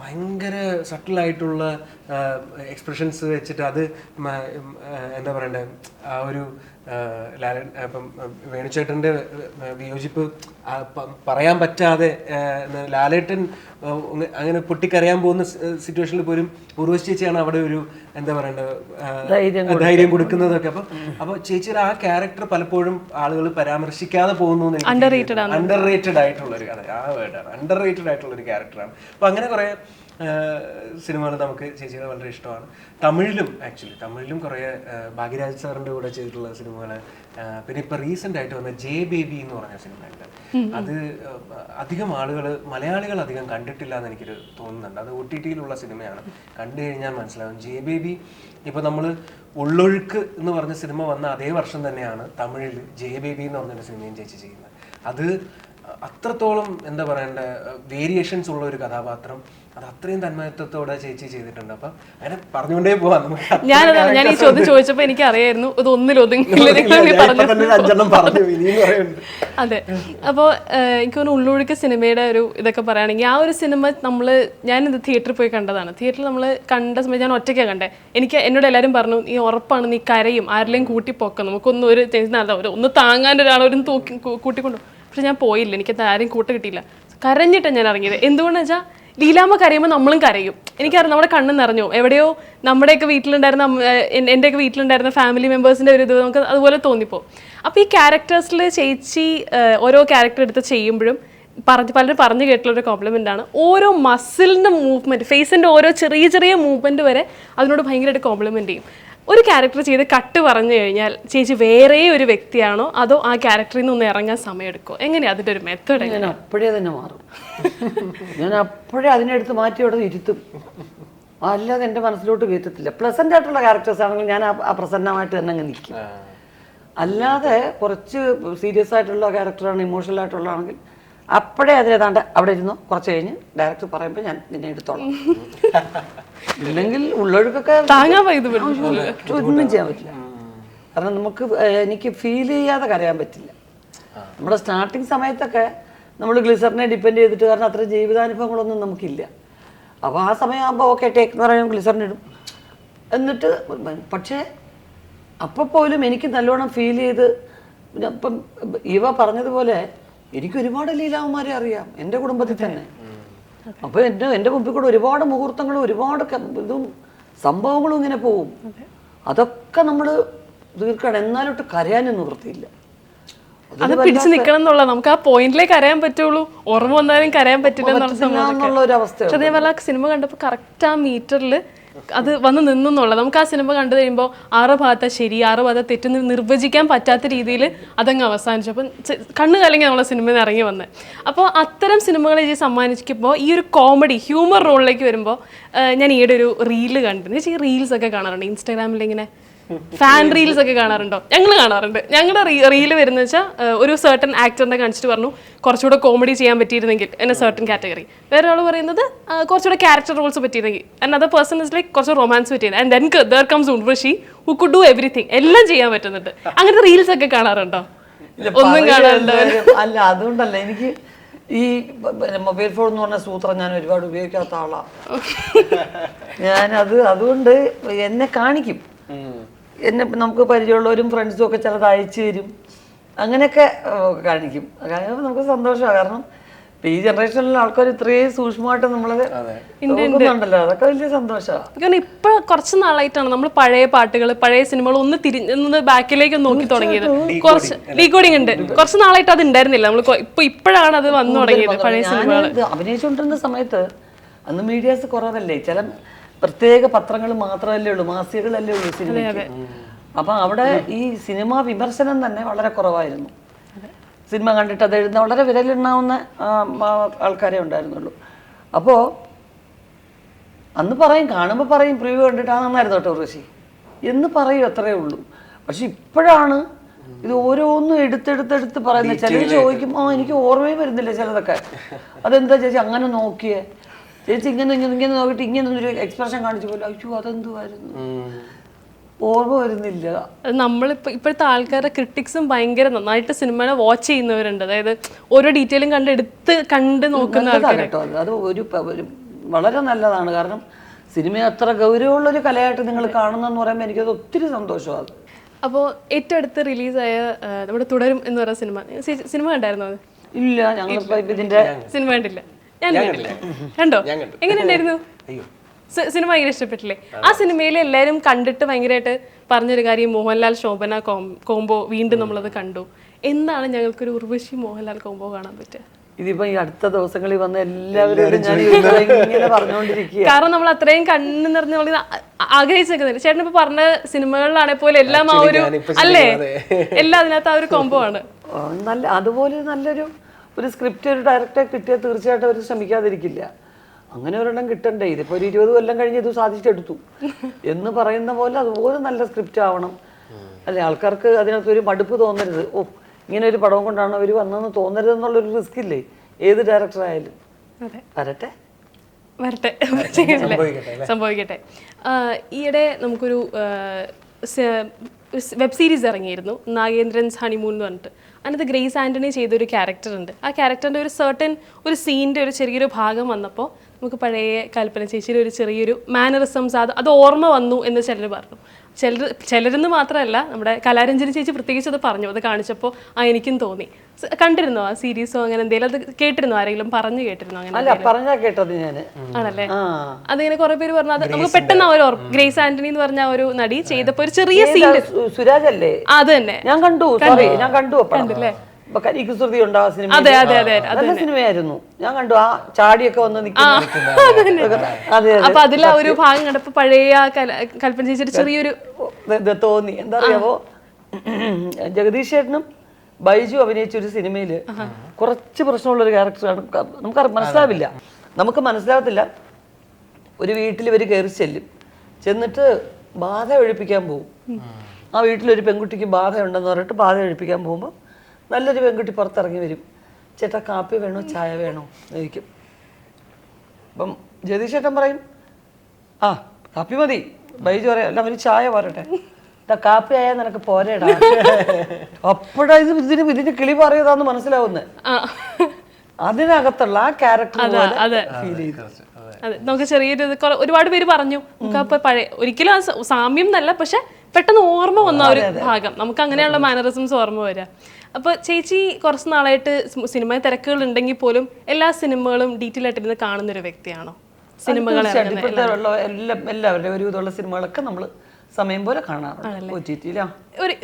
ഭയങ്കര സട്ടിലായിട്ടുള്ള എക്സ്പ്രഷൻസ് വെച്ചിട്ട് അത് എന്താ പറയണ്ടേ ആ ഒരു ലാലൻ ഇപ്പം വേണുചേട്ടന്റെ വിയോജിപ്പ് പറയാൻ പറ്റാതെ ലാലേട്ടൻ അങ്ങനെ പൊട്ടിക്കറിയാൻ പോകുന്ന സിറ്റുവേഷനിൽ പോലും ഉർവശി ചേച്ചിയാണ് അവിടെ ഒരു എന്താ പറയണ്ടേ ആ, ധൈര്യം കൊടുക്കുന്നതൊക്കെ. അപ്പം അപ്പൊ ചേച്ചിയുടെ ആ ക്യാരക്ടർ പലപ്പോഴും ആളുകൾ പരാമർശിക്കാതെ പോകുന്നു അണ്ടർ റേറ്റഡ് ആയിട്ടുള്ള ഒരു കഥ ആ വേർഡാണ് അണ്ടർ റേറ്റഡ് ആയിട്ടുള്ള ഒരു ക്യാരക്ടറാണ്. അപ്പൊ അങ്ങനെ കുറെ സിനിമകൾ നമുക്ക് ചേച്ചിയുടെ വളരെ ഇഷ്ടമാണ്. തമിഴിലും ആക്ച്വലി തമിഴിലും കുറേ ഭാഗ്യരാജ് സാറിന്റെ കൂടെ ചെയ്തിട്ടുള്ള സിനിമകൾ പിന്നെ ഇപ്പൊ റീസെന്റ് ആയിട്ട് വന്ന ജെ ബേബി എന്ന് പറഞ്ഞ സിനിമയുണ്ട്. അത് അധികം ആളുകൾ മലയാളികൾ അധികം കണ്ടിട്ടില്ല എന്ന് എനിക്കൊരു തോന്നുന്നുണ്ട്. അത് ഒ ടി ടിയിലുള്ള സിനിമയാണ്. കണ്ടു കഴിഞ്ഞാൽ മനസ്സിലാവും. ജെ ബേബി ഇപ്പൊ നമ്മൾ ഉള്ളൊഴുക്ക് എന്ന് പറഞ്ഞ സിനിമ വന്ന അതേ വർഷം തന്നെയാണ് തമിഴിൽ ജെ ബേബി എന്ന് പറഞ്ഞൊരു സിനിമയും ചേച്ചി ചെയ്യുന്നത്. അത് അത്രത്തോളം എന്താ പറയണ്ട വേരിയേഷൻസ് ഉള്ള ഒരു കഥാപാത്രം. അത് അത്രയും തന്മയത്വത്തോടെ ചേച്ചി ചെയ്തിട്ടുണ്ട്. അപ്പം അങ്ങനെ പറഞ്ഞുകൊണ്ടേ പോവാ. നമുക്ക് അത്രയും ഞാൻ ഈ ചോദ്യം ചോദിച്ചപ്പോൾ എനിക്ക് അറിയായിരുന്നു ഇത് ഒന്നിൽ ഞാൻ ഒരു അതെ. അപ്പോൾ എനിക്ക് തോന്നുന്നു ഉള്ളൊഴുക്ക് സിനിമയുടെ ഒരു ഇതൊക്കെ പറയുകയാണെങ്കിൽ ആ ഒരു സിനിമ നമ്മൾ ഞാനിത് തിയേറ്ററിൽ പോയി കണ്ടതാണ്. തിയേറ്ററിൽ നമ്മൾ കണ്ട സമയത്ത് ഞാൻ ഒറ്റയ്ക്കാണ് കണ്ടേ. എനിക്ക് എന്നോട് എല്ലാവരും പറഞ്ഞു നീ ഉറപ്പാണ് നീ കരയും. ആരെങ്കിലും കൂട്ടിപ്പോക്കും. നമുക്കൊന്നും ഒരു ചേച്ചി നടത്താം ഒരു ഒന്ന് താങ്ങാൻ ഒരാളൊരു ഒരു തൂക്കി കൂട്ടിക്കൊണ്ടു. പക്ഷെ ഞാൻ പോയില്ല. എനിക്ക് ആരെയും കൂട്ട് കിട്ടിയില്ല. കരഞ്ഞിട്ടാണ് ഞാൻ ഇറങ്ങിയത്. എന്തുകൊണ്ടെന്ന് വെച്ചാൽ ലീലാമ്മ കരയുമ്പോൾ നമ്മളും കരയും. എനിക്കറിയാം നമ്മുടെ കണ്ണ് നിറഞ്ഞു. എവിടെയോ നമ്മുടെയൊക്കെ വീട്ടിലുണ്ടായിരുന്ന എന്റെയൊക്കെ വീട്ടിലുണ്ടായിരുന്ന ഫാമിലി മെമ്പേഴ്സിന്റെ ഒരു ഇത് നമുക്ക് അതുപോലെ തോന്നിപ്പോ അപ്പോൾ ഈ ക്യാരക്ടേഴ്സിൽ ചേച്ചി ഓരോ ക്യാരക്ടർ എടുത്ത് ചെയ്യുമ്പോഴും പറഞ്ഞ് പലരും പറഞ്ഞു ഒരു കോംപ്ലിമെന്റ് ആണ്. ഓരോ മസിലിന്റെ മൂവ്മെന്റ് ഫേസിന്റെ ഓരോ ചെറിയ ചെറിയ മൂവ്മെന്റ് വരെ അതിനോട് ഭയങ്കരമായിട്ട് കോംപ്ലിമെന്റ് ചെയ്യും. ഒരു ക്യാരക്ടർ ചെയ്ത് കട്ട് പറഞ്ഞു കഴിഞ്ഞാൽ ചേച്ചി വേറെ ഒരു വ്യക്തിയാണോ അതോ ആ ക്യാരക്ടറിൽ നിന്ന് ഒന്ന് ഇറങ്ങാൻ സമയമെടുക്കോ എങ്ങനെയാ അതിന്റെ ഒരു മെത്തേഡ് ഞാൻ അപ്പോഴേ തന്നെ മാറും. ഞാൻ അപ്പോഴേ അതിനെടുത്ത് മാറ്റി അവിടെ ഇരുത്തും. അല്ലാതെ എന്റെ മനസ്സിലോട്ട് കയറ്റത്തില്ല. പ്ലസന്റ് ആയിട്ടുള്ള ക്യാരക്ടേഴ്സ് ആണെങ്കിൽ ഞാൻ ആ- പ്രസന്നമായിട്ട് തന്നെ അങ്ങ് നിൽക്കും. അല്ലാതെ കുറച്ച് സീരിയസ് ആയിട്ടുള്ള ക്യാരക്ടറാണ് ഇമോഷണൽ ആയിട്ടുള്ളതാണെങ്കിൽ അപ്പോഴേ അതിലേതാണ്ട് അവിടെ ഇരുന്നു? കുറച്ച് കഴിഞ്ഞ് ഡയറക്ടർ പറയുമ്പോൾ ഞാൻ നിന്നെ എടുത്തോളാം. ഇല്ലെങ്കിൽ ഉള്ളൊഴുക്കൊക്കെ താങ്ങാൻ ഒന്നും ചെയ്യാൻ പറ്റില്ല. കാരണം നമുക്ക് എനിക്ക് ഫീൽ ചെയ്യാതെ കരയാൻ പറ്റില്ല. നമ്മുടെ സ്റ്റാർട്ടിങ് സമയത്തൊക്കെ നമ്മൾ ഗ്ലിസറിനെ ഡിപ്പെൻഡ് ചെയ്തിട്ട് കാരണം അത്ര ജീവിതാനുഭവങ്ങളൊന്നും നമുക്കില്ല. അപ്പോൾ ആ സമയമാകുമ്പോൾ ഓക്കെ ടേക്ക് എന്ന് പറയുമ്പോൾ ഗ്ലിസറിൻ ഇടും. എന്നിട്ട് പക്ഷേ അപ്പോൾ പോലും എനിക്ക് നല്ലോണം ഫീൽ ചെയ്ത് ഇപ്പം ഇവ പറഞ്ഞതുപോലെ എനിക്ക് ഒരുപാട് ലീലാവന്മാരെ അറിയാം. എന്റെ കുടുംബത്തിൽ തന്നെ. അപ്പോൾ എന്റെ എന്റെ മുമ്പിൽ കൂടെ ഒരുപാട് മുഹൂർത്തങ്ങളും ഒരുപാട് ഇതും സംഭവങ്ങളും ഇങ്ങനെ പോവും. അതൊക്കെ നമ്മൾ തീർക്കണം എന്നാലോട്ട് കരയാനും നിവൃത്തിയില്ല. അത് പിടിച്ചു നിൽക്കണം എന്നുള്ള നമുക്ക് ആ പോയിന്റിലേക്ക് കരയാൻ പറ്റുള്ളൂ. ഓർമ്മ വന്നാലും കരയാൻ പറ്റില്ല എന്നുള്ള ഒരു പക്ഷെ അതേപോലെ സിനിമ കണ്ടപ്പോൾ കറക്റ്റ് ആ മീറ്ററിൽ അത് വന്ന് നിന്നുള്ളത് നമുക്ക് ആ സിനിമ കണ്ടു കഴിയുമ്പോൾ ആറ് ഭാഗത്ത ശരി ആറ് ഭാഗത്ത തെറ്റെന്ന് നിർവചിക്കാൻ പറ്റാത്ത രീതിയിൽ അതങ്ങ് അവസാനിച്ചു. അപ്പം കണ്ണു കലങ്ങി നമ്മളെ സിനിമയിൽ ഇറങ്ങി വന്നത് അപ്പോൾ അത്തരം സിനിമകളെ ഈ സമ്മാനിക്കുമ്പോൾ ഈ ഒരു കോമഡി ഹ്യൂമർ റോളിലേക്ക് വരുമ്പോൾ ഞാൻ ഈയിടെ ഒരു റീൽ കണ്ടു എന്ന് ഈ റീൽസ് ഒക്കെ കാണാറുണ്ട്. ഇൻസ്റ്റാഗ്രാമിൽ ഇങ്ങനെ ഫാൻ റീൽസ് ഒക്കെ കാണാറുണ്ടോ? ഞങ്ങൾ കാണാറുണ്ട്. ഞങ്ങളുടെ റീൽ വരുന്നത് വെച്ചാൽ ഒരു സർട്ടൺ ആക്ടറിനെ കാണിച്ചിട്ട് പറഞ്ഞു കുറച്ചുകൂടെ കോമഡി ചെയ്യാൻ പറ്റിയിരുന്നെങ്കിൽ എന്നെ സർട്ടൺ കാറ്റഗറി വേറെ ആൾ പറയുന്നത് കുറച്ചുകൂടെ character roles പറ്റിയിരുന്നെങ്കിൽ. And other person is like കുറച്ച് റൊമാൻസ് പറ്റിയത്. And then there comes Urvashi who could do everything എല്ലാം ചെയ്യാൻ പറ്റുന്നുണ്ട്. അങ്ങനത്തെ റീൽസ് ഒക്കെ കാണാറുണ്ടോ? ഒന്നും കാണാറുണ്ടോ അല്ല അതുകൊണ്ടല്ല. എനിക്ക് ഈ മൊബൈൽ ഫോൺ എന്ന് പറഞ്ഞ സൂത്രം ഞാൻ ഒരുപാട് ഉപയോഗിക്കാത്ത ആളാ. ഞാൻ അത് അതുകൊണ്ട് എന്നെ കാണിക്കും. എന്നെ നമുക്ക് പരിചയമുള്ളവരും ഫ്രണ്ട്സും ഒക്കെ ചിലത് അയച്ചു തരും. അങ്ങനെയൊക്കെ കാണിക്കും. കാണിക്കുമ്പോൾ നമുക്ക് സന്തോഷമാണ്. കാരണം ഇപ്പൊ ഈ ജനറേഷനിലുള്ള ആൾക്കാർ ഇത്രയും സൂക്ഷ്മമായിട്ട് നമ്മളത് ഉണ്ടല്ലോ അതൊക്കെ വലിയ സന്തോഷമാണ്. കാരണം ഇപ്പൊ കുറച്ച് നാളായിട്ടാണ് നമ്മൾ പഴയ പാട്ടുകൾ പഴയ സിനിമകൾ ഒന്ന് തിരിഞ്ഞ് ബാക്കിലേക്ക് നോക്കി തുടങ്ങിയത്. കുറച്ച് ഡീകോഡിങ്. ഉണ്ട്. കുറച്ച് നാളായിട്ട് അത് ഉണ്ടായിരുന്നില്ല. നമ്മൾ ഇപ്പൊ ഇപ്പോഴാണ് അത് വന്നു തുടങ്ങിയത് പഴയ സിനിമകൾ അഭിനയിച്ചുകൊണ്ടിരുന്ന സമയത്ത് അന്ന് മീഡിയാസ് കുറവല്ലേ? ചില പ്രത്യേക പത്രങ്ങൾ മാത്രമല്ലേ ഉള്ളൂ മാസികകളല്ലേ ഉള്ളൂ സിനിമയ്ക്ക്. അപ്പൊ അവിടെ ഈ സിനിമാ വിമർശനം തന്നെ വളരെ കുറവായിരുന്നു. സിനിമ കണ്ടിട്ട് അത് എഴുതുന്ന വളരെ വിരലിണ്ണാവുന്ന ആ- ആൾക്കാരെ ഉണ്ടായിരുന്നുള്ളൂ. അപ്പോൾ അന്ന് പറയും കാണുമ്പോൾ പറയും പ്രിവ്യൂ കണ്ടിട്ട് ആ നന്നായിരുന്നു കേട്ടോ ഋഷി. എന്ന് പറയും അത്രേ ഉള്ളൂ. പക്ഷെ ഇപ്പോഴാണ് ഇത് ഓരോന്നും എടുത്തെടുത്തെടുത്ത് പറയുന്നത്. ചിലർ ചോദിക്കും ആ എനിക്ക് ഓർമ്മയും വരുന്നില്ല ചിലതൊക്കെ. അതെന്താ ചേച്ചി അങ്ങനെ നോക്കിയേ? ചേച്ചി ഇങ്ങനെ ഇങ്ങനെ ഇങ്ങനെ നോക്കിയിട്ട് ഇങ്ങനെ ഒരു എക്സ്പ്രഷൻ കാണിച്ചു പോലെ അയ്യോ അതെന്തുമായിരുന്നു ഓർമ്മ വരുന്നില്ല. നമ്മളിപ്പോൾ ഇപ്പോഴത്തെ ആൾക്കാരുടെ ക്രിട്ടിക്സും ഭയങ്കര നന്നായിട്ട് സിനിമയെ വാച്ച് ചെയ്യുന്നവരുണ്ട്. അതായത് ഓരോ ഡീറ്റെയിലും കണ്ട് എടുത്ത് കണ്ട് നോക്കുന്ന ആൾക്കാർ കേട്ടോ. അത് ഒരു വളരെ നല്ലതാണ്. കാരണം സിനിമ അത്ര ഗൗരവമുള്ളൊരു കലയായിട്ട് നിങ്ങൾ കാണുന്നെന്ന് പറയുമ്പോൾ എനിക്കത് ഒത്തിരി സന്തോഷമാണ് അപ്പോൾ ഏറ്റവും അടുത്ത് റിലീസായ നമ്മുടെ തുടരും എന്ന് പറയുന്ന സിനിമ സിനിമ കണ്ടായിരുന്നോ അത്? ഇല്ല ഞങ്ങൾ ഇപ്പൊ ഇതിന്റെ സിനിമ കണ്ടില്ല. ഞാൻ കണ്ടില്ല കണ്ടോ. എങ്ങനെ ഉണ്ടായിരുന്നു സി- സിനിമ ഭയങ്കര ഇഷ്ടപ്പെട്ടില്ലേ? ആ. സിനിമയിൽ എല്ലാവരും കണ്ടിട്ട് ഭയങ്കരമായിട്ട് പറഞ്ഞൊരു കാര്യം മോഹൻലാൽ ശോഭന കോംബോ വീണ്ടും നമ്മളത് കണ്ടു. എന്താണ് ഞങ്ങൾക്കൊരു ഉർവശി മോഹൻലാൽ കോംബോ കാണാൻ പറ്റുക? ഇതിപ്പോ ഈ അടുത്ത ദിവസങ്ങളിൽ വന്ന എല്ലാവരോടും ഞാൻ ഇങ്ങനെ പറഞ്ഞുകൊണ്ടിരിക്കുക കാരണം നമ്മൾ അത്രയും കണ്ണ് നിറഞ്ഞ് നമ്മൾ ആഗ്രഹിച്ചേക്കുന്നില്ല ചേട്ടൻ ഇപ്പൊ പറഞ്ഞ സിനിമകളിലാണെങ്കിൽ പോലും എല്ലാം ആ ഒരു അല്ലേ? എല്ലാം അതിനകത്ത് ആ ഒരു കോംബോ ആണ്. നല്ല അതുപോലെ നല്ലൊരു ഒരു സ്ക്രിപ്റ്റ് ഒരു ഡയറക്ടറെ കിട്ടിയാൽ തീർച്ചയായിട്ടും അവർ ശ്രമിക്കാതിരിക്കില്ല. അങ്ങനെ ഒരെണ്ണം കിട്ടണ്ടേ. ഇതിപ്പോൾ ഒരു ഇരുപത് കൊല്ലം കഴിഞ്ഞ് ഇത് സാധിച്ചെടുത്തു. എന്ന് പറയുന്ന പോലെ അതുപോലെ നല്ല സ്ക്രിപ്റ്റ് ആവണം. അല്ലെ ആൾക്കാർക്ക് അതിനകത്ത് ഒരു മടുപ്പ് തോന്നരുത്. ഓ ഇങ്ങനെ ഒരു പടം കൊണ്ടാണ് അവർ വന്നതെന്ന് തോന്നരുത് എന്നുള്ളൊരു റിസ്ക് ഇല്ലേ? ഏത് ഡയറക്ടർ ആയാലും. അതെ. വരട്ടെ. വരട്ടെ. സംഭവിക്കട്ടെ ഈയിടെ നമുക്കൊരു വെബ് സീരീസ് ഇറങ്ങിയിരുന്നു. നാഗേന്ദ്രൻസ് ഹണിമൂൺ എന്ന് പറഞ്ഞിട്ട്. അതിനകത്ത് ഗ്രേസ് ആന്റണി ചെയ്തൊരു ക്യാരക്ടർ ഉണ്ട്. ആ ക്യാരക്ടറിന്റെ ഒരു സർട്ടൻ ഒരു സീന്റെ ഒരു ചെറിയൊരു ഭാഗം വന്നപ്പോൾ നമുക്ക് പഴയ കൽപ്പന ചേച്ചിയുടെ ഒരു ചെറിയൊരു മാനറിസംസ് അത് അത് ഓർമ്മ വന്നു എന്ന് ചിലർ പറഞ്ഞു. ചിലർ ചിലരെന്ന് മാത്രമല്ല നമ്മുടെ കലാരഞ്ജനി ചേച്ചി പ്രത്യേകിച്ച് അത് പറഞ്ഞു അത് കാണിച്ചപ്പോൾ ആ എനിക്കും തോന്നി. കണ്ടിരുന്നോ ആ സീരീസോ അങ്ങനെ എന്തെങ്കിലും? അത് കേട്ടിരുന്നോ? ആരെങ്കിലും പറഞ്ഞു കേട്ടിരുന്നോ അങ്ങനെ അല്ല പറഞ്ഞാ കേട്ടത് ഞാൻ ആണല്ലേ? ആ. അതിങ്ങനെ കുറെ പേര് പറഞ്ഞു അത് നമുക്ക് പെട്ടെന്ന് ആ ഒരു ഗ്രേസ് ആന്റണി എന്ന് പറഞ്ഞ ഒരു നടി ചെയ്തപ്പോ ഒരു ചെറിയ സീൻ സുരാജ് അല്ലേ? അത് തന്നെ. ഞാൻ കണ്ടു സോറി ഞാൻ കണ്ടു അപ്പഴാ. സിനിമ അതെ അതെ അതെ നല്ല സിനിമയായിരുന്നു. ഞാൻ കണ്ടു ആ ചാടിയൊക്കെ വന്ന് നിൽക്കുന്ന അപ്പൊ അതിൽ ആ ഒരു ഭാഗം കണ്ടപ്പോ പഴയ കൽപ്പന ചേച്ചിയുടെ ചെറിയൊരു തോന്നി. എന്താ അറിയാവോ? ജഗദീഷ് ചേട്ടനും ബൈജു അഭിനയിച്ച ഒരു സിനിമയിൽ കുറച്ച് പ്രശ്നമുള്ള ഒരു ക്യാരക്ടറാണ് നമുക്ക് മനസ്സിലാവില്ല. നമുക്ക് മനസ്സിലാവത്തില്ല. ഒരു വീട്ടിൽ ഇവർ കയറി ചെല്ലും. ചെന്നിട്ട് ബാധ ഒഴിപ്പിക്കാൻ പോകും ആ വീട്ടിലൊരു പെൺകുട്ടിക്ക് ബാധ ഉണ്ടെന്ന് പറഞ്ഞിട്ട് ബാധ ഒഴിപ്പിക്കാൻ പോകുമ്പോൾ നല്ലൊരു പെൺകുട്ടി പുറത്തിറങ്ങി വരും. ചേട്ടാ കാപ്പി വേണോ ചായ വേണോ എന്നിരിക്കും അപ്പം ജഗദീഷ് ചേട്ടൻ പറയും ആ കാപ്പി മതി. ബൈജു പറയാം അല്ല അവന് ചായ പോരട്ടെ കാപ്പി ആയാൽ നിനക്ക് പോരേടാ. അപ്പോഴാ ഇത് ഇതിന് ഇതിന് കിളി പറയതാന്ന് മനസ്സിലാവുന്നത് ആ. അതിനകത്തുള്ള ആ ക്യാരക്ടർ അതെ ഫീൽ ചെയ്തു. അതെ. നമുക്ക് ചെറിയൊരു ഒരുപാട് പേര് പറഞ്ഞു. നമുക്ക് അപ്പൊ പഴയ ഒരിക്കലും ആ സാമ്യം എന്നല്ല പക്ഷെ പെട്ടെന്ന് ഓർമ്മ വന്ന ഒരു ഭാഗം. നമുക്ക് അങ്ങനെയുള്ള മാനറിസംസ് ഓർമ്മ വരിക അപ്പൊ ചേച്ചി കുറച്ച് നാളായിട്ട് സിനിമ തിരക്കുകൾ ഉണ്ടെങ്കിൽ പോലും എല്ലാ സിനിമകളും ഡീറ്റെയിൽ ആയിട്ടിരുന്ന് കാണുന്ന ഒരു വ്യക്തിയാണോ? സിനിമകൾ എല്ലാവരുടെ ഒരു വിധമുള്ള സിനിമകളൊക്കെ നമ്മൾ സമയം പോലെ കാണാറുണ്ട്.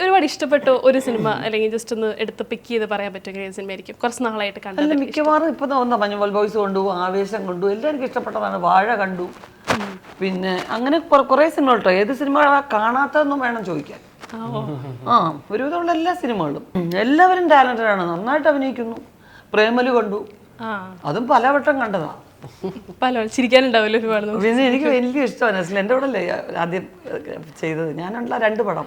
ഒരുപാട് ഇഷ്ടപ്പെട്ട ഒരു സിനിമ? അല്ലെങ്കിൽ ജസ്റ്റ് ഒന്ന് എടുത്ത് പിക്ക് ചെയ്ത് പറയാൻ പറ്റുന്ന സിനിമ ആയിരിക്കും കുറച്ച് നാളായിട്ട് കണ്ടത് മിക്കവാറും ഇപ്പൊ തോന്നുന്ന മഞ്ഞുമൽ ബോയ്സ് കണ്ടു ആവേശം കണ്ടു എല്ലാം എനിക്ക് ഇഷ്ടപ്പെട്ടതാണ്. വാഴ കണ്ടു. പിന്നെ അങ്ങനെ കുറെ- സിനിമകൾ കേട്ടോ ഏത് സിനിമ കാണാത്തതെന്നും വേണം ചോദിക്കാൻ. ആ ഒരുവിധമുള്ള എല്ലാ സിനിമകളും. എല്ലാവരും ടാലന്റഡ് ആണ്. നന്നായിട്ട് അഭിനയിക്കുന്നു. പ്രേമലു കണ്ടു. ആ. അതും പലവട്ടം കണ്ടതാ. പല ചിരിക്കാനുണ്ടാവില്ല ഒരുപാട് പിന്നെ എനിക്ക് വലിയ ഇഷ്ടമാണ്. അസല എന്റെ കൂടെ അല്ലേ ആദ്യം ചെയ്തത്? ഞാനുള്ള രണ്ട് പടം.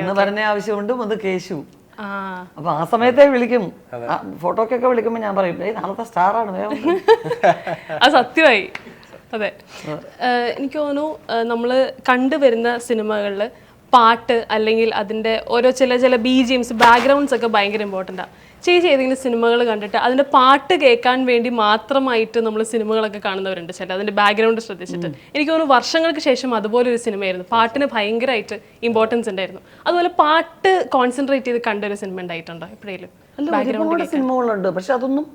ഒന്ന് പറഞ്ഞ ആവശ്യമുണ്ട് ഒന്ന് കേശു ആ. അപ്പൊ ആ സമയത്തെ വിളിക്കും. ഫോട്ടോക്കൊക്കെ വിളിക്കുമ്പോ ഞാൻ പറയും ഏയ് നാളത്തെ സ്റ്റാറാണ് ആണ് വരൂ." അത് സത്യമായി. അതെ. എനിക്ക് തോന്നുന്നു നമ്മൾ കണ്ടുവരുന്ന സിനിമകളിൽ പാട്ട് അല്ലെങ്കിൽ അതിന്റെ ഓരോ ചില ചില ബി ജി എംസ് ബാക്ക്ഗ്രൗണ്ട്സ് ഒക്കെ ഭയങ്കര ഇമ്പോർട്ടന്റ് ആണ് ചേച്ചി ഏതെങ്കിലും സിനിമകൾ കണ്ടിട്ട് അതിന്റെ പാട്ട് കേൾക്കാൻ വേണ്ടി മാത്രമായിട്ട് നമ്മൾ സിനിമകളൊക്കെ കാണുന്നവരുണ്ട് ചില അതിന്റെ ബാക്ക്ഗ്രൗണ്ട് ശ്രദ്ധിച്ചിട്ട്. എനിക്ക് തോന്നുന്നു വർഷങ്ങൾക്ക് ശേഷം അതുപോലെ ഒരു സിനിമയായിരുന്നു. പാട്ടിന് ഭയങ്കരമായിട്ട് ഇമ്പോർട്ടൻസ് ഉണ്ടായിരുന്നു. അതുപോലെ പാട്ട് കോൺസെൻട്രേറ്റ് ചെയ്ത് കണ്ടൊരു സിനിമ ഉണ്ടായിട്ടുണ്ടോ എപ്പോഴേലും? ഒരുപാട് സിനിമകളുണ്ട്. പക്ഷെ അതൊന്നും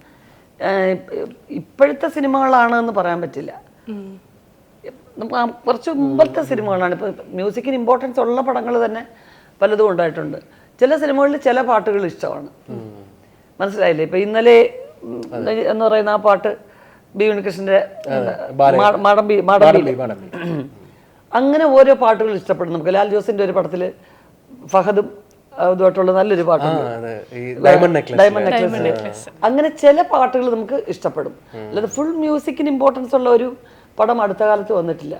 ഇപ്പോഴത്തെ സിനിമകളാണ് എന്ന് പറയാൻ പറ്റില്ല. നമുക്ക് കുറച്ച് മുമ്പത്തെ സിനിമകളാണ്. ഇപ്പോൾ മ്യൂസിക്കിന് ഇമ്പോർട്ടൻസ് ഉള്ള പടങ്ങൾ തന്നെ പലതും ഉണ്ടായിട്ടുണ്ട്. ചില സിനിമകളിൽ ചില പാട്ടുകൾ ഇഷ്ടമാണ്. മനസ്സിലായില്ലേ? ഇപ്പം ഇന്നലെ എന്ന് പറയുന്ന ആ പാട്ട് ബി ഉണ്ണികൃഷ്ണന്റെ മാ- മാടമ്പി മാടമ്പി അങ്ങനെ ഓരോ പാട്ടുകൾ ഇഷ്ടപ്പെടും. നമുക്ക് ലാൽ ജോസിന്റെ ഒരു പടത്തിൽ ഫഹദും ഇതുമായിട്ടുള്ള നല്ലൊരു പാട്ടുണ്ട്. അതെ. ഈ ഡയമണ്ട് നെക്ലസ് ഡയമണ്ട് നെക്ലസ് അങ്ങനെ ചില പാട്ടുകൾ നമുക്ക് ഇഷ്ടപ്പെടും. അല്ലാതെ ഫുൾ മ്യൂസിക്കിന് ഇമ്പോർട്ടൻസ് ഉള്ള ഒരു പടം അടുത്ത കാലത്ത് വന്നിട്ടില്ല.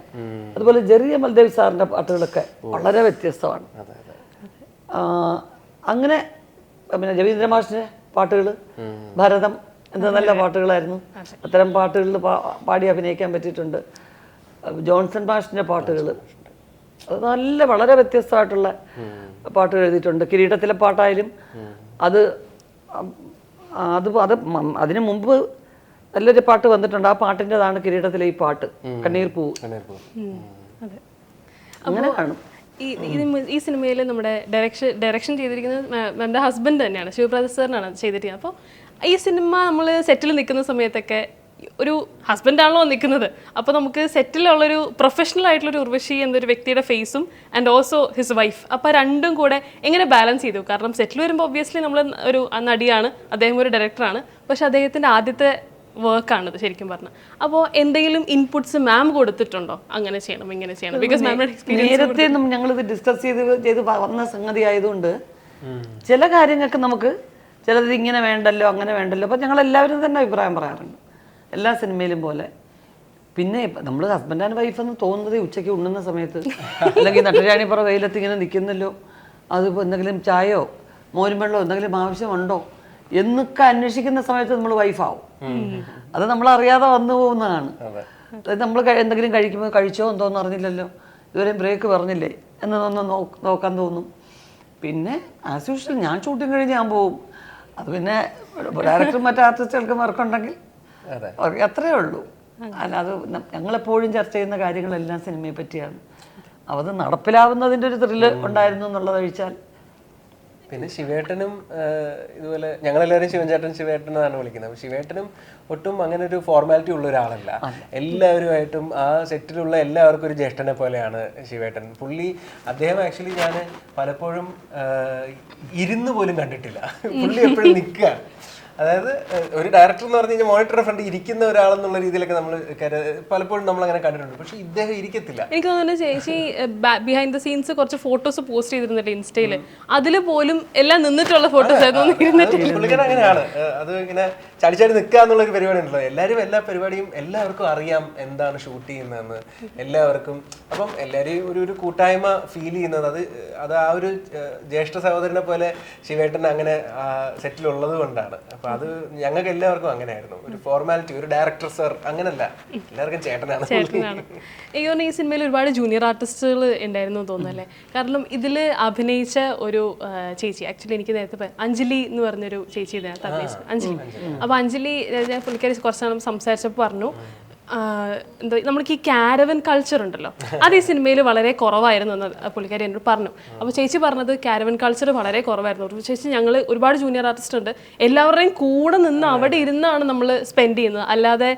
അതുപോലെ ജെറിയ മൽദേവ് സാറിന്റെ പാട്ടുകളൊക്കെ വളരെ വ്യത്യസ്തമാണ്. അങ്ങനെ പിന്നെ രവീന്ദ്ര മാഷിന്റെ പാട്ടുകൾ ഭരതം എന്ന നല്ല പാട്ടുകളായിരുന്നു. അത്തരം പാട്ടുകളിൽ പാടി അഭിനയിക്കാൻ പറ്റിയിട്ടുണ്ട്. ജോൺസൺ മാഷിന്റെ പാട്ടുകൾ. അത് നല്ല വളരെ വ്യത്യസ്തമായിട്ടുള്ള പാട്ടുകൾ എഴുതിയിട്ടുണ്ട്. കിരീടത്തിലെ പാട്ടായാലും അത് അത് അത് അതിനു മുമ്പ് നല്ലൊരു പാട്ട് വന്നിട്ടുണ്ട്. ആ പാട്ടിന്റെതാണ് കിരീടത്തിലെ ഈ പാട്ട്. കണ്ണീർ പൂ. അതെ. അങ്ങനെ കാണും. ഈ ഈ സിനിമയിൽ നമ്മുടെ ഡയറക്ഷൻ ഡയറക്ഷൻ ചെയ്തിരിക്കുന്നത് എന്റെ ഹസ്ബൻഡ് തന്നെയാണ്. ശിവപ്രസാദ് സാറിനാണ് ചെയ്തിട്ട് ചെയ്തിരിക്കുന്നത്. അപ്പോൾ ഈ സിനിമ നമ്മൾ സെറ്റിൽ നിൽക്കുന്ന സമയത്തൊക്കെ ഒരു ഹസ്ബൻഡാണല്ലോ നിൽക്കുന്നത്. അപ്പോൾ നമുക്ക് സെറ്റിലുള്ളൊരു പ്രൊഫഷണൽ ആയിട്ടുള്ള ഒരു ഉർവശി എന്നൊരു വ്യക്തിയുടെ ഫേസും ആൻഡ് ഓൾസോ ഹിസ് വൈഫ് അപ്പോൾ രണ്ടും കൂടെ എങ്ങനെ ബാലൻസ് ചെയ്തു? കാരണം സെറ്റിൽ വരുമ്പോൾ ഒബ്വിയസ്ലി നമ്മൾ ഒരു നടിയാണ്. അദ്ദേഹം ഒരു ഡയറക്ടറാണ് പക്ഷെ അദ്ദേഹത്തിന്റെ ആദ്യത്തെ വർക്കാണിത് ശരിക്കും പറഞ്ഞാൽ അപ്പോൾ എന്തെങ്കിലും ഇൻപുട്സ് മാം കൊടുത്തിട്ടുണ്ടോ? അങ്ങനെ ചെയ്യണം ഇങ്ങനെ ചെയ്യണം. ബിക്കോസ് മാമിന്റെ എക്സ്പീരിയൻസ് നേരത്തെ ഞങ്ങൾ ഇത് ഡിസ്കസ് ചെയ്ത് ചെയ്ത് വന്ന സംഗതി ആയതുകൊണ്ട് ചില കാര്യങ്ങൾക്ക് നമുക്ക് ചിലത് ഇങ്ങനെ വേണ്ടല്ലോ അങ്ങനെ വേണ്ടല്ലോ. അപ്പോൾ ഞങ്ങൾ എല്ലാവരും തന്നെ അഭിപ്രായം പറയാറുണ്ട്. എല്ലാ സിനിമയിലും പോലെ. പിന്നെ നമ്മൾ ഹസ്ബൻഡ് ആൻഡ് വൈഫ് എന്ന് തോന്നുന്നത് ഉച്ചയ്ക്ക് ഉണ്ണുന്ന സമയത്ത് അല്ലെങ്കിൽ നട്ടരാണിപ്പുറ വെയിലത്ത് ഇങ്ങനെ നിൽക്കുന്നല്ലോ. അതിപ്പോൾ എന്തെങ്കിലും ചായയോ മോരും വെള്ളമോ എന്തെങ്കിലും ആവശ്യമുണ്ടോ എന്നൊക്കെ അന്വേഷിക്കുന്ന സമയത്ത് നമ്മൾ വൈഫാവും അത് നമ്മൾ അറിയാതെ വന്നു പോകുന്നതാണ്. അതായത് നമ്മൾ എന്തെങ്കിലും കഴിക്കുമ്പോൾ കഴിച്ചോ എന്തോന്ന് അറിഞ്ഞില്ലല്ലോ. ഇതുവരെയും ബ്രേക്ക് പറഞ്ഞില്ലേ? എന്നൊന്ന് നോ- നോക്കാൻ തോന്നും. പിന്നെ ആസ് യൂഷ്വൽ ഞാൻ ഷൂട്ടിങ് കഴിഞ്ഞ് ഞാൻ പോകും അത് പിന്നെ ഡയറക്ടർ മറ്റു ആർട്ടിസ്റ്റുകൾക്കും വർക്കുണ്ടെങ്കിൽ അതെ. അത്രേ ഉള്ളൂ. അല്ലാതെ അത് ഞങ്ങളെപ്പോഴും ചർച്ച ചെയ്യുന്ന കാര്യങ്ങളെല്ലാം സിനിമയെ പറ്റിയാണ്. അത് നടപ്പിലാവുന്നതിന്റെ ഒരു ത്രില്ല് ഉണ്ടായിരുന്നു എന്നുള്ളത് ഒഴിച്ചാൽ പിന്നെ ശിവേട്ടനും ഇതുപോലെ ഞങ്ങളെല്ലാവരും ശിവൻചേട്ടൻ ശിവേട്ടൻ എന്നാണ് വിളിക്കുന്നത് ശിവേട്ടനും ഒട്ടും അങ്ങനെ ഒരു ഫോർമാലിറ്റി ഉള്ള ഒരാളല്ല. എല്ലാവരുമായിട്ടും ആ സെറ്റിലുള്ള എല്ലാവർക്കും ഒരു ജ്യേഷ്ഠനെ പോലെയാണ് ശിവേട്ടൻ. പുള്ളി അദ്ദേഹം ആക്ച്വലി ഞാൻ പലപ്പോഴും ഇരുന്ന് പോലും കണ്ടിട്ടില്ല. പുള്ളി എപ്പോഴും നിൽക്കുക. അതായത് ഒരു ഡയറക്ടർ എന്ന് പറഞ്ഞു കഴിഞ്ഞാൽ മോണിറ്റർ ഫ്രണ്ട് ഇരിക്കുന്ന ഒരാളെന്നുള്ള രീതിയിലൊക്കെ നമ്മൾ പലപ്പോഴും നമ്മൾ അങ്ങനെ കണ്ടിട്ടുണ്ട്. പക്ഷെ ഇദ്ദേഹം ഇരിക്കത്തില്ല. എനിക്ക് തോന്നുന്നു ചേച്ചി ബിഹൈൻഡ് ദ സീൻസ് കുറച്ച് ഫോട്ടോസ് പോസ്റ്റ് ചെയ്തിരുന്നിട്ട് ഇൻസ്റ്റയിൽ? അതിൽ പോലും എല്ലാം നിന്നിട്ടുള്ള ഫോട്ടോസ് ആയിരുന്നു അങ്ങനെയാണ്. അത് ഇങ്ങനെ ചടിച്ചാടി നിൽക്കുക എന്നുള്ള ഒരു പരിപാടി ഉണ്ടല്ലോ എല്ലാവരും എല്ലാ പരിപാടിയും എല്ലാവർക്കും അറിയാം എന്താണ് ഷൂട്ട് ചെയ്യുന്നതെന്ന്. എല്ലാവർക്കും അപ്പം എല്ലാവരെയും ഒരു ഒരു കൂട്ടായ്മ ഫീൽ ചെയ്യുന്നത്. അത് അത് ആ ഒരു ജ്യേഷ്ഠ സഹോദരനെ പോലെ ശിവേട്ടൻ അങ്ങനെ സെറ്റിലുള്ളത് കൊണ്ടാണ്. അപ്പൊ അത് ഞങ്ങൾക്ക് എല്ലാവർക്കും അങ്ങനെയായിരുന്നു. ഒരു ഫോർമാലിറ്റി ഒരു ഡയറക്ടർ സർ അങ്ങനല്ല. എല്ലാവർക്കും ചേട്ടനാണ്. ചേട്ടനാണ്. എനിക്ക് ഈ സിനിമയിൽ ഒരുപാട് ജൂനിയർ ആർട്ടിസ്റ്റുകൾ ഉണ്ടായിരുന്നു തോന്നുന്നല്ലേ കാരണം ഇതിൽ അഭിനയിച്ച ഒരു ചേച്ചി ആക്ച്വലി എനിക്ക് നേരത്തെ അഞ്ജലി എന്ന് പറഞ്ഞൊരു ചേച്ചി ഇതിനകത്ത് അഞ്ജലി. അപ്പോൾ അഞ്ജലി ഞാൻ പുള്ളിക്കാരി കുറച്ച് നാളും സംസാരിച്ചപ്പോൾ പറഞ്ഞു എന്താ നമ്മൾക്ക് ഈ കാരവൻ കൾച്ചർ ഉണ്ടല്ലോ അത് ഈ സിനിമയിൽ വളരെ കുറവായിരുന്നു എന്ന് പുള്ളിക്കാരി എന്നോട് പറഞ്ഞു. അപ്പോൾ ചേച്ചി പറഞ്ഞത് കാരവൻ കൾച്ചർ വളരെ കുറവായിരുന്നു. ചേച്ചി ഞങ്ങൾ ഒരുപാട് ജൂനിയർ ആർട്ടിസ്റ്റ് ഉണ്ട്. എല്ലാവരുടെയും കൂടെ നിന്ന് അവിടെ ഇരുന്നാണ് നമ്മൾ സ്പെൻഡ് ചെയ്യുന്നത്. അല്ലാതെ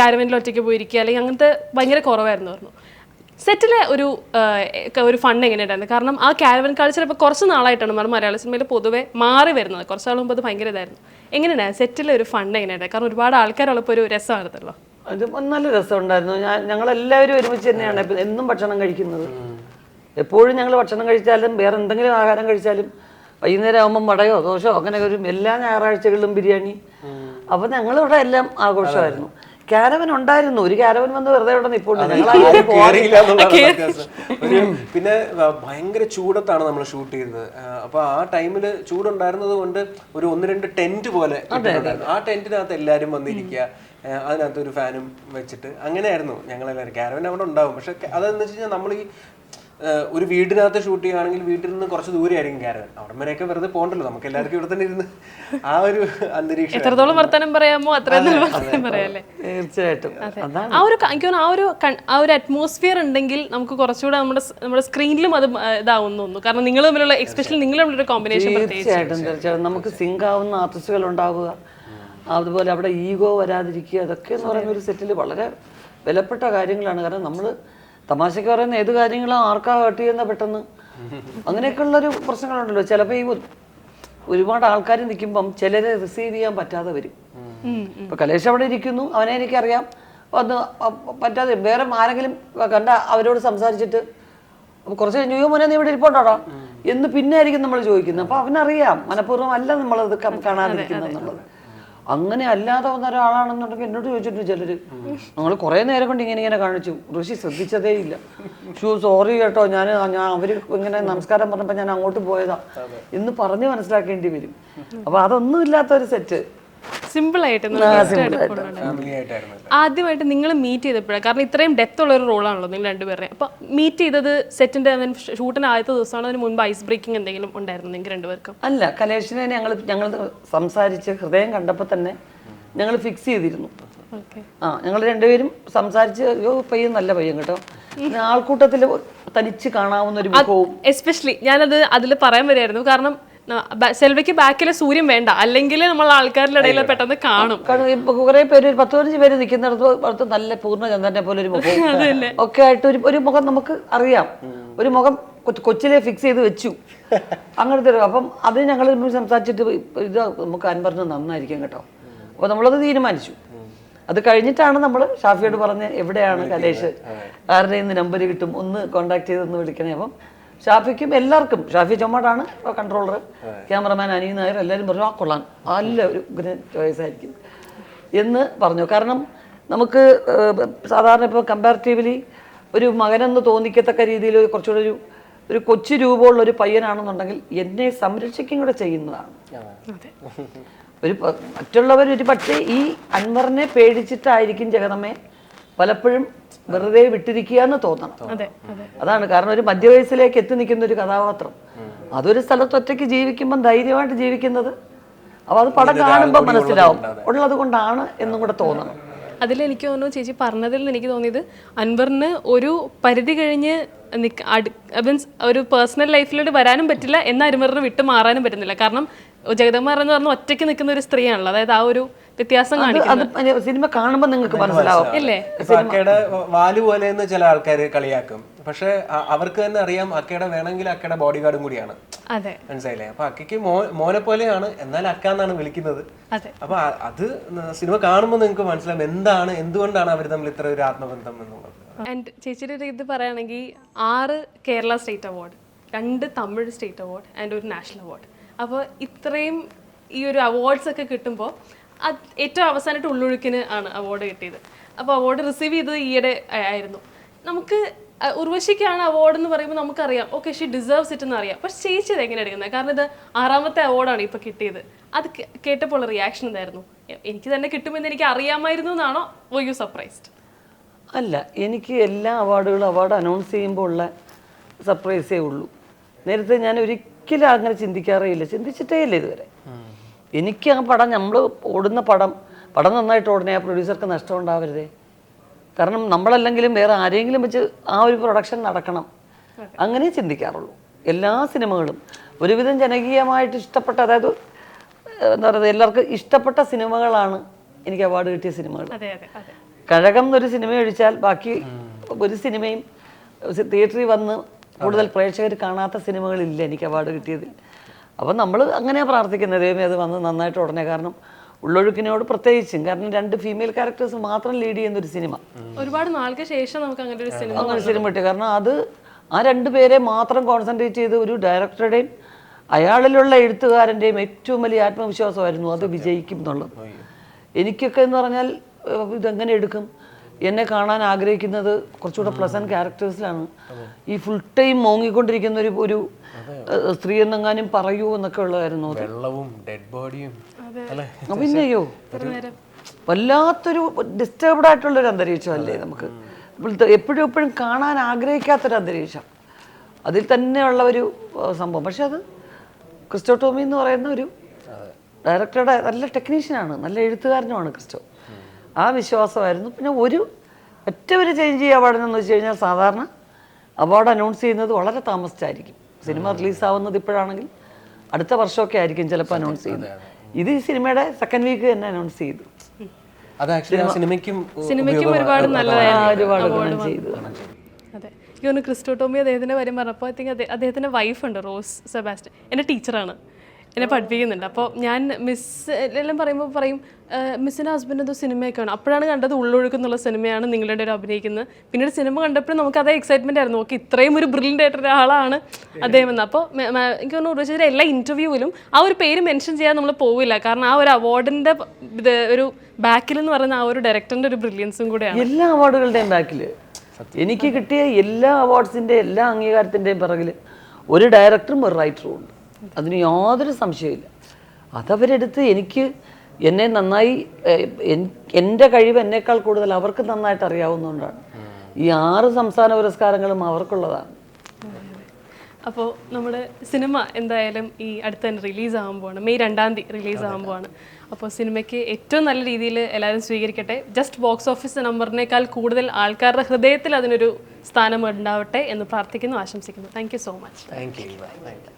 കാരവനിൽ ഒറ്റയ്ക്ക് പോയിരിക്കുക അല്ലെങ്കിൽ അങ്ങനത്തെ ഭയങ്കര കുറവായിരുന്നു പറഞ്ഞു. സെറ്റിലെ ഒരു ഒരു ഫണ്ട് എങ്ങനെയുണ്ടായിരുന്നു? കാരണം ആ കാരവൻ കൾച്ചർ ഇപ്പോൾ കുറച്ച് നാളായിട്ടാണ് നമ്മുടെ മലയാള സിനിമയിൽ പൊതുവെ മാറി വരുന്നത്. കുറച്ച് നാൾ മുമ്പ് അത് ഭയങ്കര ഇതായിരുന്നു. എങ്ങനെയുണ്ടായിരുന്നു സെറ്റിലെ ഒരു ഫണ്ട് എങ്ങനെയുണ്ടായിരുന്നു കാരണം ഒരുപാട് ആൾക്കാരുള്ളപ്പോൾ ഒരു രസമായിരുന്നല്ലോ അത് നല്ല രസമുണ്ടായിരുന്നു. ഞാൻ ഞങ്ങളെല്ലാവരും ഒരുമിച്ച് തന്നെയാണ് ഇപ്പം എന്നും ഭക്ഷണം കഴിക്കുന്നത്. എപ്പോഴും ഞങ്ങൾ ഭക്ഷണം കഴിച്ചാലും വേറെ എന്തെങ്കിലും ആഹാരം കഴിച്ചാലും വൈകുന്നേരം ആകുമ്പം വടയോ ദോശയോ അങ്ങനെ ഒരു എല്ലാ ഞായറാഴ്ചകളിലും ബിരിയാണി. അപ്പോൾ ഞങ്ങളിവിടെ എല്ലാം ആഘോഷമായിരുന്നു. ക്യാരവൻ ഉണ്ടായിരുന്നു. ഒരു കാരവൻ വന്ന് വെറുതെ ഇവിടെ നിൽപ്പുണ്ട് പിന്നെ ഭയങ്കര ചൂടത്താണ് നമ്മൾ ഷൂട്ട് ചെയ്തത്. അപ്പൊ ആ ടൈമിൽ ചൂടുണ്ടായിരുന്നത് കൊണ്ട് ഒരു ഒന്ന് രണ്ട് ടെന്റ് പോലെ. ആ ടെന്റിനകത്ത് എല്ലാരും വന്നിരിക്കുക. അതിനകത്ത് ഒരു ഫാനും വെച്ചിട്ട് അങ്ങനെയായിരുന്നു. ഞങ്ങളെല്ലാവരും കാരവൻ അവിടെ ഉണ്ടാവും. പക്ഷെ അതെന്ന് വെച്ച് കഴിഞ്ഞാൽ നമ്മൾ ഈ ഒരു വീടിനകത്ത് ഷൂട്ട് ചെയ്യുകയാണെങ്കിൽ വീട്ടിൽ നിന്ന് കുറച്ച് ദൂരെ ആയിരിക്കും ക്യാരവൻ അവിടെ വരെയൊക്കെ വെറുതെ പോകണ്ടല്ലോ. നമുക്ക് എല്ലാവർക്കും ഇവിടെ തന്നെ ഇരുന്ന് ആ ഒരു അന്തരീക്ഷം എത്രത്തോളം വർത്തമാനം പറയാമോ അത്രയും പറയാല്ലേ? തീർച്ചയായിട്ടും. അതാണ്. ആ ഒരു എനിക്ക് ആ ഒരു ആ ഒരു അറ്റ്മോസ്ഫിയർ ഉണ്ടെങ്കിൽ നമുക്ക് കുറച്ചുകൂടെ നമ്മുടെ നമ്മുടെ സ്ക്രീനിലും അത് ഇതാവുന്നു തോന്നുന്നു. കാരണം നിങ്ങൾ തമ്മിലുള്ള എക്സ്പെഷ്യലി നിങ്ങൾ തമ്മിലുള്ള കോമ്പിനേഷൻ പ്രത്യേകിച്ച്. തീർച്ചയായിട്ടും തീർച്ചയായിട്ടും. നമുക്ക് സിങ്ക് ആവുന്ന ആർട്ടിസ്റ്റുകൾ ഉണ്ടാവുക. അതുപോലെ അവിടെ ഈഗോ വരാതിരിക്കുക. അതൊക്കെ എന്ന് പറയുന്ന ഒരു സെറ്റിൽ വളരെ വിലപ്പെട്ട കാര്യങ്ങളാണ്. കാരണം നമ്മൾ തമാശയ്ക്ക് പറയുന്ന ഏത് കാര്യങ്ങളും ആർക്കാ ഹേർട്ട് ചെയ്യുന്ന പെട്ടെന്ന്? അങ്ങനെയൊക്കെയുള്ളൊരു പ്രശ്നങ്ങളുണ്ടല്ലോ. ചിലപ്പോൾ ഈ ഒരുപാട് ആൾക്കാർ നിൽക്കുമ്പം ചിലരെ റിസീവ് ചെയ്യാൻ പറ്റാതെ വരും. ഇപ്പൊ കലേഷ് അവിടെ ഇരിക്കുന്നു. അവനെ എനിക്കറിയാം. വന്ന് പറ്റാതെ വേറെ ആരെങ്കിലും കണ്ട അവരോട് സംസാരിച്ചിട്ട് കുറച്ച് കഴിഞ്ഞു "അയ്യോ മോനെ നീ ഇവിടെ ഇരിപ്പോണ്ടോ എന്ന് പിന്നെ ആയിരിക്കും നമ്മൾ ചോദിക്കുന്നത്. അപ്പൊ അവനറിയാം. മനഃപൂർവം അല്ല നമ്മളത് കാണാതിരിക്കുന്നത് എന്നുള്ളത് അങ്ങനെ അല്ലാതെ വന്ന ഒരാളാണെന്നുണ്ടെങ്കിൽ എന്നോട് ചോദിച്ചിട്ടുണ്ട് ചിലര്. ഞങ്ങൾ കുറെ നേരം കൊണ്ട് ഇങ്ങനെ ഇങ്ങനെ കാണിച്ചു. ഋഷി ശ്രദ്ധിച്ചതേ ഇല്ല. ഷൂ സോറി കേട്ടോ. ഞാൻ ഞാൻ അവർ ഇങ്ങനെ നമസ്കാരം പറഞ്ഞപ്പോ ഞാൻ അങ്ങോട്ട് പോയതാ. എന്ന് പറഞ്ഞ് മനസ്സിലാക്കേണ്ടി വരും. അപ്പൊ അതൊന്നും ഇല്ലാത്ത ഒരു സെറ്റ് സിമ്പിൾ ആയിട്ട്. ആദ്യമായിട്ട് നിങ്ങൾ മീറ്റ് ചെയ്തപ്പോഴാണ് കാരണം ഇത്രയും ഡെപ്ത് ഉള്ള ഒരു റോളാണല്ലോ നിങ്ങൾ രണ്ടുപേരെ അപ്പൊ മീറ്റ് ചെയ്തത് സെറ്റിന്റെ ഷൂട്ടിന് ആദ്യത്തെ ദിവസമാണ് അതിന് മുൻപ് ഐസ് ബ്രേക്കിംഗ് എന്തെങ്കിലും ഉണ്ടായിരുന്നു നിങ്ങൾക്ക് രണ്ടുപേർക്കും? അല്ല കലേഷിനെ ഞങ്ങൾ ഞങ്ങൾ സംസാരിച്ച് ഹൃദയം കണ്ടപ്പോൾ തന്നെ ഞങ്ങൾ ഫിക്സ് ചെയ്തിരുന്നു. ഓക്കെ ആ ഞങ്ങൾ രണ്ടുപേരും സംസാരിച്ച് അയ്യോ പയ്യൻ നല്ല പയ്യൻ കേട്ടോ. ആൾക്കൂട്ടത്തിൽ തനിച്ച് കാണാവുന്ന ഒരു മുഖവും. എസ്പെഷ്യലി ഞാനത് അതിൽ പറയാൻ വരുമായിരുന്നു കാരണം സെൽവയ്ക്ക് ബാക്കിലെ സൂര്യൻ വേണ്ട. അല്ലെങ്കിൽ നമ്മൾ ആൾക്കാരുടെ ഇടയിൽ പെട്ടെന്ന് കാണും. കുറെ പേര് ഒരു പത്ത് പതിനഞ്ച് പേര് നിൽക്കുന്നിടത്ത് നല്ല പൂർണ ചന്ദ്രനെ പോലെ ഒരു മുഖം. ഒക്കെ ആയിട്ട് ഒരു ഒരു മുഖം നമുക്ക് അറിയാം. ഒരു മുഖം കൊച്ച് കൊച്ചിലെ ഫിക്സ് ചെയ്ത് വെച്ചു. അങ്ങനത്തെ ഒരു അപ്പം അത് ഞങ്ങൾ സംസാരിച്ചിട്ട് ഇത് നമുക്ക് അൻപറിന് നന്നായിരിക്കും കേട്ടോ. അപ്പോൾ നമ്മളത് തീരുമാനിച്ചു. അത് കഴിഞ്ഞിട്ടാണ് നമ്മൾ ഷാഫിയോട് പറഞ്ഞ് എവിടെയാണ് കലേഷ് ആരുടെ ഇന്ന് നമ്പർ കിട്ടും. ഒന്ന് കോണ്ടാക്ട് ചെയ്തൊന്ന് വിളിക്കണേ. അപ്പം ഷാഫിക്കും എല്ലാവർക്കും. ഷാഫി ചുമ്മാടാണ് കൺട്രോളർ ക്യാമറമാൻ അനിയൻ നായർ എല്ലാവരും പറഞ്ഞു ആ കൊള്ളാൻ നല്ല ഒരു ചോയ്സ് ആയിരിക്കും. എന്ന് പറഞ്ഞു. കാരണം നമുക്ക് സാധാരണ ഇപ്പോൾ കമ്പാരിറ്റീവ്ലി ഒരു മകനെന്ന് തോന്നിക്കത്തക്ക രീതിയിൽ കുറച്ചുകൂടെ ഒരു ഒരു കൊച്ചു രൂപമുള്ള ഒരു പയ്യനാണെന്നുണ്ടെങ്കിൽ എന്നെ സംരക്ഷിക്കും കൂടെ ചെയ്യുന്നതാണ്. ഒരു മറ്റുള്ളവർ ഒരു പക്ഷേ ഈ അൻവറിനെ പേടിച്ചിട്ടായിരിക്കും ജഗതമ്മയെ പലപ്പോഴും വെറുതെ വിട്ടിരിക്കുക എന്ന് തോന്നണം. അതെ അതെ. അതാണ് കാരണം ഒരു മധ്യവയസ്സിലേക്ക് എത്തി നിൽക്കുന്ന ഒരു കഥാപാത്രം. അതൊരു സ്ഥലത്ത് ഒറ്റയ്ക്ക് ജീവിക്കുമ്പോൾ ധൈര്യമായിട്ട് ജീവിക്കുന്നത്. അപ്പോൾ അത് പടം കാണുമ്പോൾ മനസ്സിലാവും. ഉള്ളത് കൊണ്ടാണ് എന്നും കൂടെ തോന്നണം. അതിൽ എനിക്ക് തോന്നുന്നു ചേച്ചി പറഞ്ഞതിൽ നിന്ന് എനിക്ക് തോന്നിയത് അൻവറിന് ഒരു പരിധി കഴിഞ്ഞ് മീൻസ് ഒരു പേഴ്സണൽ ലൈഫിലോട്ട് വരാനും പറ്റില്ല എന്ന അൻവറിന് വിട്ടു മാറാനും പറ്റുന്നില്ല. കാരണം ജഗദമാർ എന്ന് പറഞ്ഞ ഒറ്റയ്ക്ക് നിൽക്കുന്ന ഒരു സ്ത്രീയാണല്ലോ. അതായത് ആ ഒരു വ്യത്യാസം കാണിക്കുന്നത്. സിനിമ കാണുമ്പോൾ നിങ്ങൾക്ക് മനസ്സിലാവും. ഇല്ലേ? അക്കയുടെ വാൽ പോലെ എന്ന് ചില ആൾക്കാർ കളിയാക്കും. പക്ഷെ അവർക്ക് തന്നെ അറിയാം അക്കയുടെ വേണമെങ്കിൽ അക്കയുടെ ബോഡി ഗാർഡും കൂടിയാണ്. അതെ. മനസ്സിലായില്ലേ? അപ്പൊ അക്കയ്ക്ക് മോനെ പോലെയാണ്. എന്നാൽ അക്ക എന്നാണ് വിളിക്കുന്നത്. അതെ. അപ്പൊ അത് സിനിമ കാണുമ്പോൾ നിങ്ങൾക്ക് മനസ്സിലാവും എന്താണ് എന്തുകൊണ്ടാണ് അവർ തമ്മിൽ ഇത്ര ഒരു ആത്മബന്ധം എന്നുള്ളത്. ആൻഡ് ചേച്ചിയുടെ ഒരു ഇത് പറയുകയാണെങ്കിൽ ആറ് കേരള സ്റ്റേറ്റ് അവാർഡ് രണ്ട് തമിഴ് സ്റ്റേറ്റ് അവാർഡ് ആൻഡ് ഒരു നാഷണൽ അവാർഡ്. അപ്പോൾ ഇത്രയും ഈ ഒരു അവാർഡ്സ് ഒക്കെ കിട്ടുമ്പോൾ അത് ഏറ്റവും അവസാനമായിട്ട് ഉള്ളൊഴുക്കിന് ആണ് അവാർഡ് കിട്ടിയത്. അപ്പോൾ അവാർഡ് റിസീവ് ചെയ്തത് ഈയിടെ ആയിരുന്നു. നമുക്ക് ഉർവശിക്കാണ് അവാർഡ് എന്ന് പറയുമ്പോൾ നമുക്കറിയാം. ഓക്കെ ഷീ ഡിസേർവ്സ് ഇറ്റ് എന്ന് അറിയാം പക്ഷെ ചേച്ചി ഇത് എങ്ങനെ എടുക്കുന്നത്? കാരണം ഇത് ആറാമത്തെ അവാർഡാണ് ഇപ്പോൾ കിട്ടിയത്. അത് കേട്ടപ്പോൾ ഉള്ള റിയാക്ഷൻ എന്തായിരുന്നു? എനിക്ക് തന്നെ കിട്ടുമെന്ന് എനിക്ക് അറിയാമായിരുന്നു എന്നാണോ? വോ യു സർപ്രൈസ്ഡ് അല്ല എനിക്ക് എല്ലാ അവാർഡുകളും അവാർഡ് അനൗൺസ് ചെയ്യുമ്പോൾ ഉള്ള സർപ്രൈസേ ഉള്ളൂ. നേരത്തെ ഞാൻ ഒരിക്കലും അങ്ങനെ ചിന്തിക്കാറേ ഇല്ല ചിന്തിച്ചിട്ടേ ഇല്ല ഇതുവരെ. എനിക്ക് ആ പടം നമ്മൾ ഓടുന്ന പടം പടം നന്നായിട്ട് ഓടണേ ആ പ്രൊഡ്യൂസർക്ക് നഷ്ടം ഉണ്ടാവരുതേ കാരണം നമ്മളല്ലെങ്കിലും വേറെ ആരെങ്കിലും വെച്ച് ആ ഒരു പ്രൊഡക്ഷൻ നടക്കണം. അങ്ങനെ ചിന്തിക്കാറുള്ളൂ. എല്ലാ സിനിമകളും. ഒരുവിധം ജനകീയമായിട്ട് ഇഷ്ടപ്പെട്ട അതായത് എന്താ പറയുക എല്ലാവർക്കും ഇഷ്ടപ്പെട്ട സിനിമകളാണ് എനിക്ക് അവാർഡ് കിട്ടിയ സിനിമകൾ. കഴകം എന്നൊരു സിനിമ ഒഴിച്ചാൽ ബാക്കി ഒരു സിനിമയും തിയേറ്ററിൽ വന്ന് കൂടുതൽ പ്രേക്ഷകർ കാണാത്ത സിനിമകളില്ല എനിക്ക് അവാർഡ് കിട്ടിയതിൽ അപ്പം നമ്മൾ അങ്ങനെയാണ് പ്രാർത്ഥിക്കുന്നത്. ദൈവമേ അത് വന്ന് നന്നായിട്ട് ഉടനെ. കാരണം ഉള്ളൊഴുക്കിനോട് പ്രത്യേകിച്ചും. കാരണം രണ്ട് ഫീമെയിൽ ക്യാരക്ടേഴ്സ് മാത്രം ലീഡ് ചെയ്യുന്ന ഒരു സിനിമ. ഒരുപാട് നാൾക്ക് ശേഷം നമുക്ക് അങ്ങനെ ഒരു സിനിമ അങ്ങനെ സിനിമ കിട്ടി. കാരണം അത് ആ രണ്ട് പേരെ മാത്രം കോൺസെൻട്രേറ്റ് ചെയ്ത് ഒരു ഡയറക്ടറുടെയും അയാളിലുള്ള എഴുത്തുകാരന്റെയും ഏറ്റവും വലിയ ആത്മവിശ്വാസമായിരുന്നു അത് വിജയിക്കും എന്നുള്ളത് എനിക്കൊക്കെ എന്ന് പറഞ്ഞാൽ ഇതെങ്ങനെ എടുക്കും? എന്നെ കാണാൻ ആഗ്രഹിക്കുന്നത് കുറച്ചുകൂടെ പ്ലസന്റ് ക്യാരക്ടേഴ്സിലാണ് ഈ ഫുൾ ടൈം മോങ്ങിക്കൊണ്ടിരിക്കുന്ന ഒരു ഒരു സ്ത്രീ എന്നെങ്ങാനും പറയൂ എന്നൊക്കെ ഉള്ളതായിരുന്നു വെള്ളവും ഡെഡ് ബോഡിയും പിന്നെയോ വല്ലാത്തൊരു ഡിസ്റ്റർബ്ഡ് ആയിട്ടുള്ളൊരു അന്തരീക്ഷം അല്ലേ നമുക്ക്. ഇപ്പോഴത്തെ എപ്പോഴും എപ്പോഴും കാണാൻ ആഗ്രഹിക്കാത്തൊരു അന്തരീക്ഷം. അതിൽ തന്നെയുള്ള ഒരു സംഭവം. പക്ഷെ അത് ക്രിസ്റ്റോ ടോമി എന്ന് പറയുന്ന ഒരു ഡയറക്ടറുടെ നല്ല ടെക്നീഷ്യനാണ് നല്ല എഴുത്തുകാരനുമാണ് ക്രിസ്റ്റോ. ആ വിശ്വാസമായിരുന്നു. പിന്നെ ഒരു ഒറ്റ ഒരു ചേഞ്ച് ചെയ്യുക അവാർഡിനെന്ന് വെച്ച് കഴിഞ്ഞാൽ സാധാരണ അവാർഡ് അനൗൺസ് ചെയ്യുന്നത് വളരെ താമസിച്ചായിരിക്കും. സിനിമ റിലീസാവുന്നത് ഇപ്പോഴാണെങ്കിൽ അടുത്ത വർഷമൊക്കെ ആയിരിക്കും ചിലപ്പോൾ അനൗൺസ് ചെയ്യുന്നത്. ഇത് ഈ സിനിമയുടെ സെക്കൻഡ് വീക്ക് തന്നെ അനൗൺസ് ചെയ്തു. സിനിമയ്ക്കും ഒരുപാട് ഒരുപാട് ചെയ്തു. അതെ. എനിക്ക് തോന്നുന്നു ക്രിസ്റ്റോട്ടോമി അദ്ദേഹത്തിന്റെ കാര്യം പറഞ്ഞപ്പോൾ ഐ തിങ്ക് അദ്ദേഹത്തിന്റെ വൈഫുണ്ട് റോസ് സെബാസ്റ്റ്യൻ. എന്റെ ടീച്ചറാണ് എന്നെ പഠിപ്പിക്കുന്നുണ്ട്. അപ്പോൾ ഞാൻ മിസ് എല്ലാം പറയുമ്പോൾ പറയും മിസ്സിന്റെ ഹസ്ബൻഡ് എന്തോ സിനിമയൊക്കെയാണ് അപ്പോഴാണ് കണ്ടത് ഉള്ളൊഴുക്കുന്നുള്ള സിനിമയാണ് നിങ്ങളുടെ ഒരു അഭിനയിക്കുന്നത്. പിന്നീട് സിനിമ കണ്ടപ്പോഴും നമുക്ക് അതേ എക്സൈറ്റ്മെന്റ് ആയിരുന്നു. ഓക്കെ ഇത്രയും ഒരു ബ്രില്യന്റ് ആയിട്ടൊരു ആളാണ് അദ്ദേഹം എന്ന്. അപ്പോൾ എനിക്ക് തോന്നുന്നു ഉറച്ച എല്ലാ ഇന്റർവ്യൂവിലും ആ ഒരു പേര് മെൻഷൻ ചെയ്യാൻ നമ്മൾ പോവില്ല. കാരണം ആ ഒരു അവാർഡിന്റെ ഇത് ഒരു ബാക്കിൽ എന്ന് പറയുന്ന ആ ഒരു ഡയറക്ടറിന്റെ ഒരു ബ്രില്യൻസും കൂടെയാണ്. എല്ലാ അവാർഡുകളുടെയും ബാക്കിൽ എനിക്ക് കിട്ടിയ എല്ലാ അവാർഡ്സിന്റെ എല്ലാ അംഗീകാരത്തിന്റെയും പിറകിൽ ഒരു ഡയറക്ടറും ഒരു റൈറ്ററും ഉണ്ട്. അതിന് യാതൊരു സംശയമില്ല അതവരെടുത്ത് എനിക്ക് എന്നെ നന്നായി എന്റെ കഴിവ് എന്നേക്കാൾ കൂടുതൽ അവർക്ക് നന്നായിട്ട് അറിയാവുന്നതുകൊണ്ടാണ്. ഈ ആറ് സംസ്ഥാന പുരസ്കാരങ്ങളും അവർക്കുള്ളതാണ്. അപ്പോൾ നമ്മുടെ സിനിമ എന്തായാലും ഈ അടുത്ത് തന്നെ റിലീസ് ആകുമ്പോഴാണ് മെയ് രണ്ടാം തീയതി റിലീസ് ആകുമ്പോഴാണ് അപ്പോൾ സിനിമയ്ക്ക് ഏറ്റവും നല്ല രീതിയിൽ എല്ലാവരും സ്വീകരിക്കട്ടെ. ജസ്റ്റ് ബോക്സ് ഓഫീസ് നമ്പറിനേക്കാൾ കൂടുതൽ ആൾക്കാരുടെ ഹൃദയത്തിൽ അതിനൊരു സ്ഥാനം ഉണ്ടാവട്ടെ എന്ന് പ്രാർത്ഥിക്കുന്നു ആശംസിക്കുന്നു. Thank you so much thank you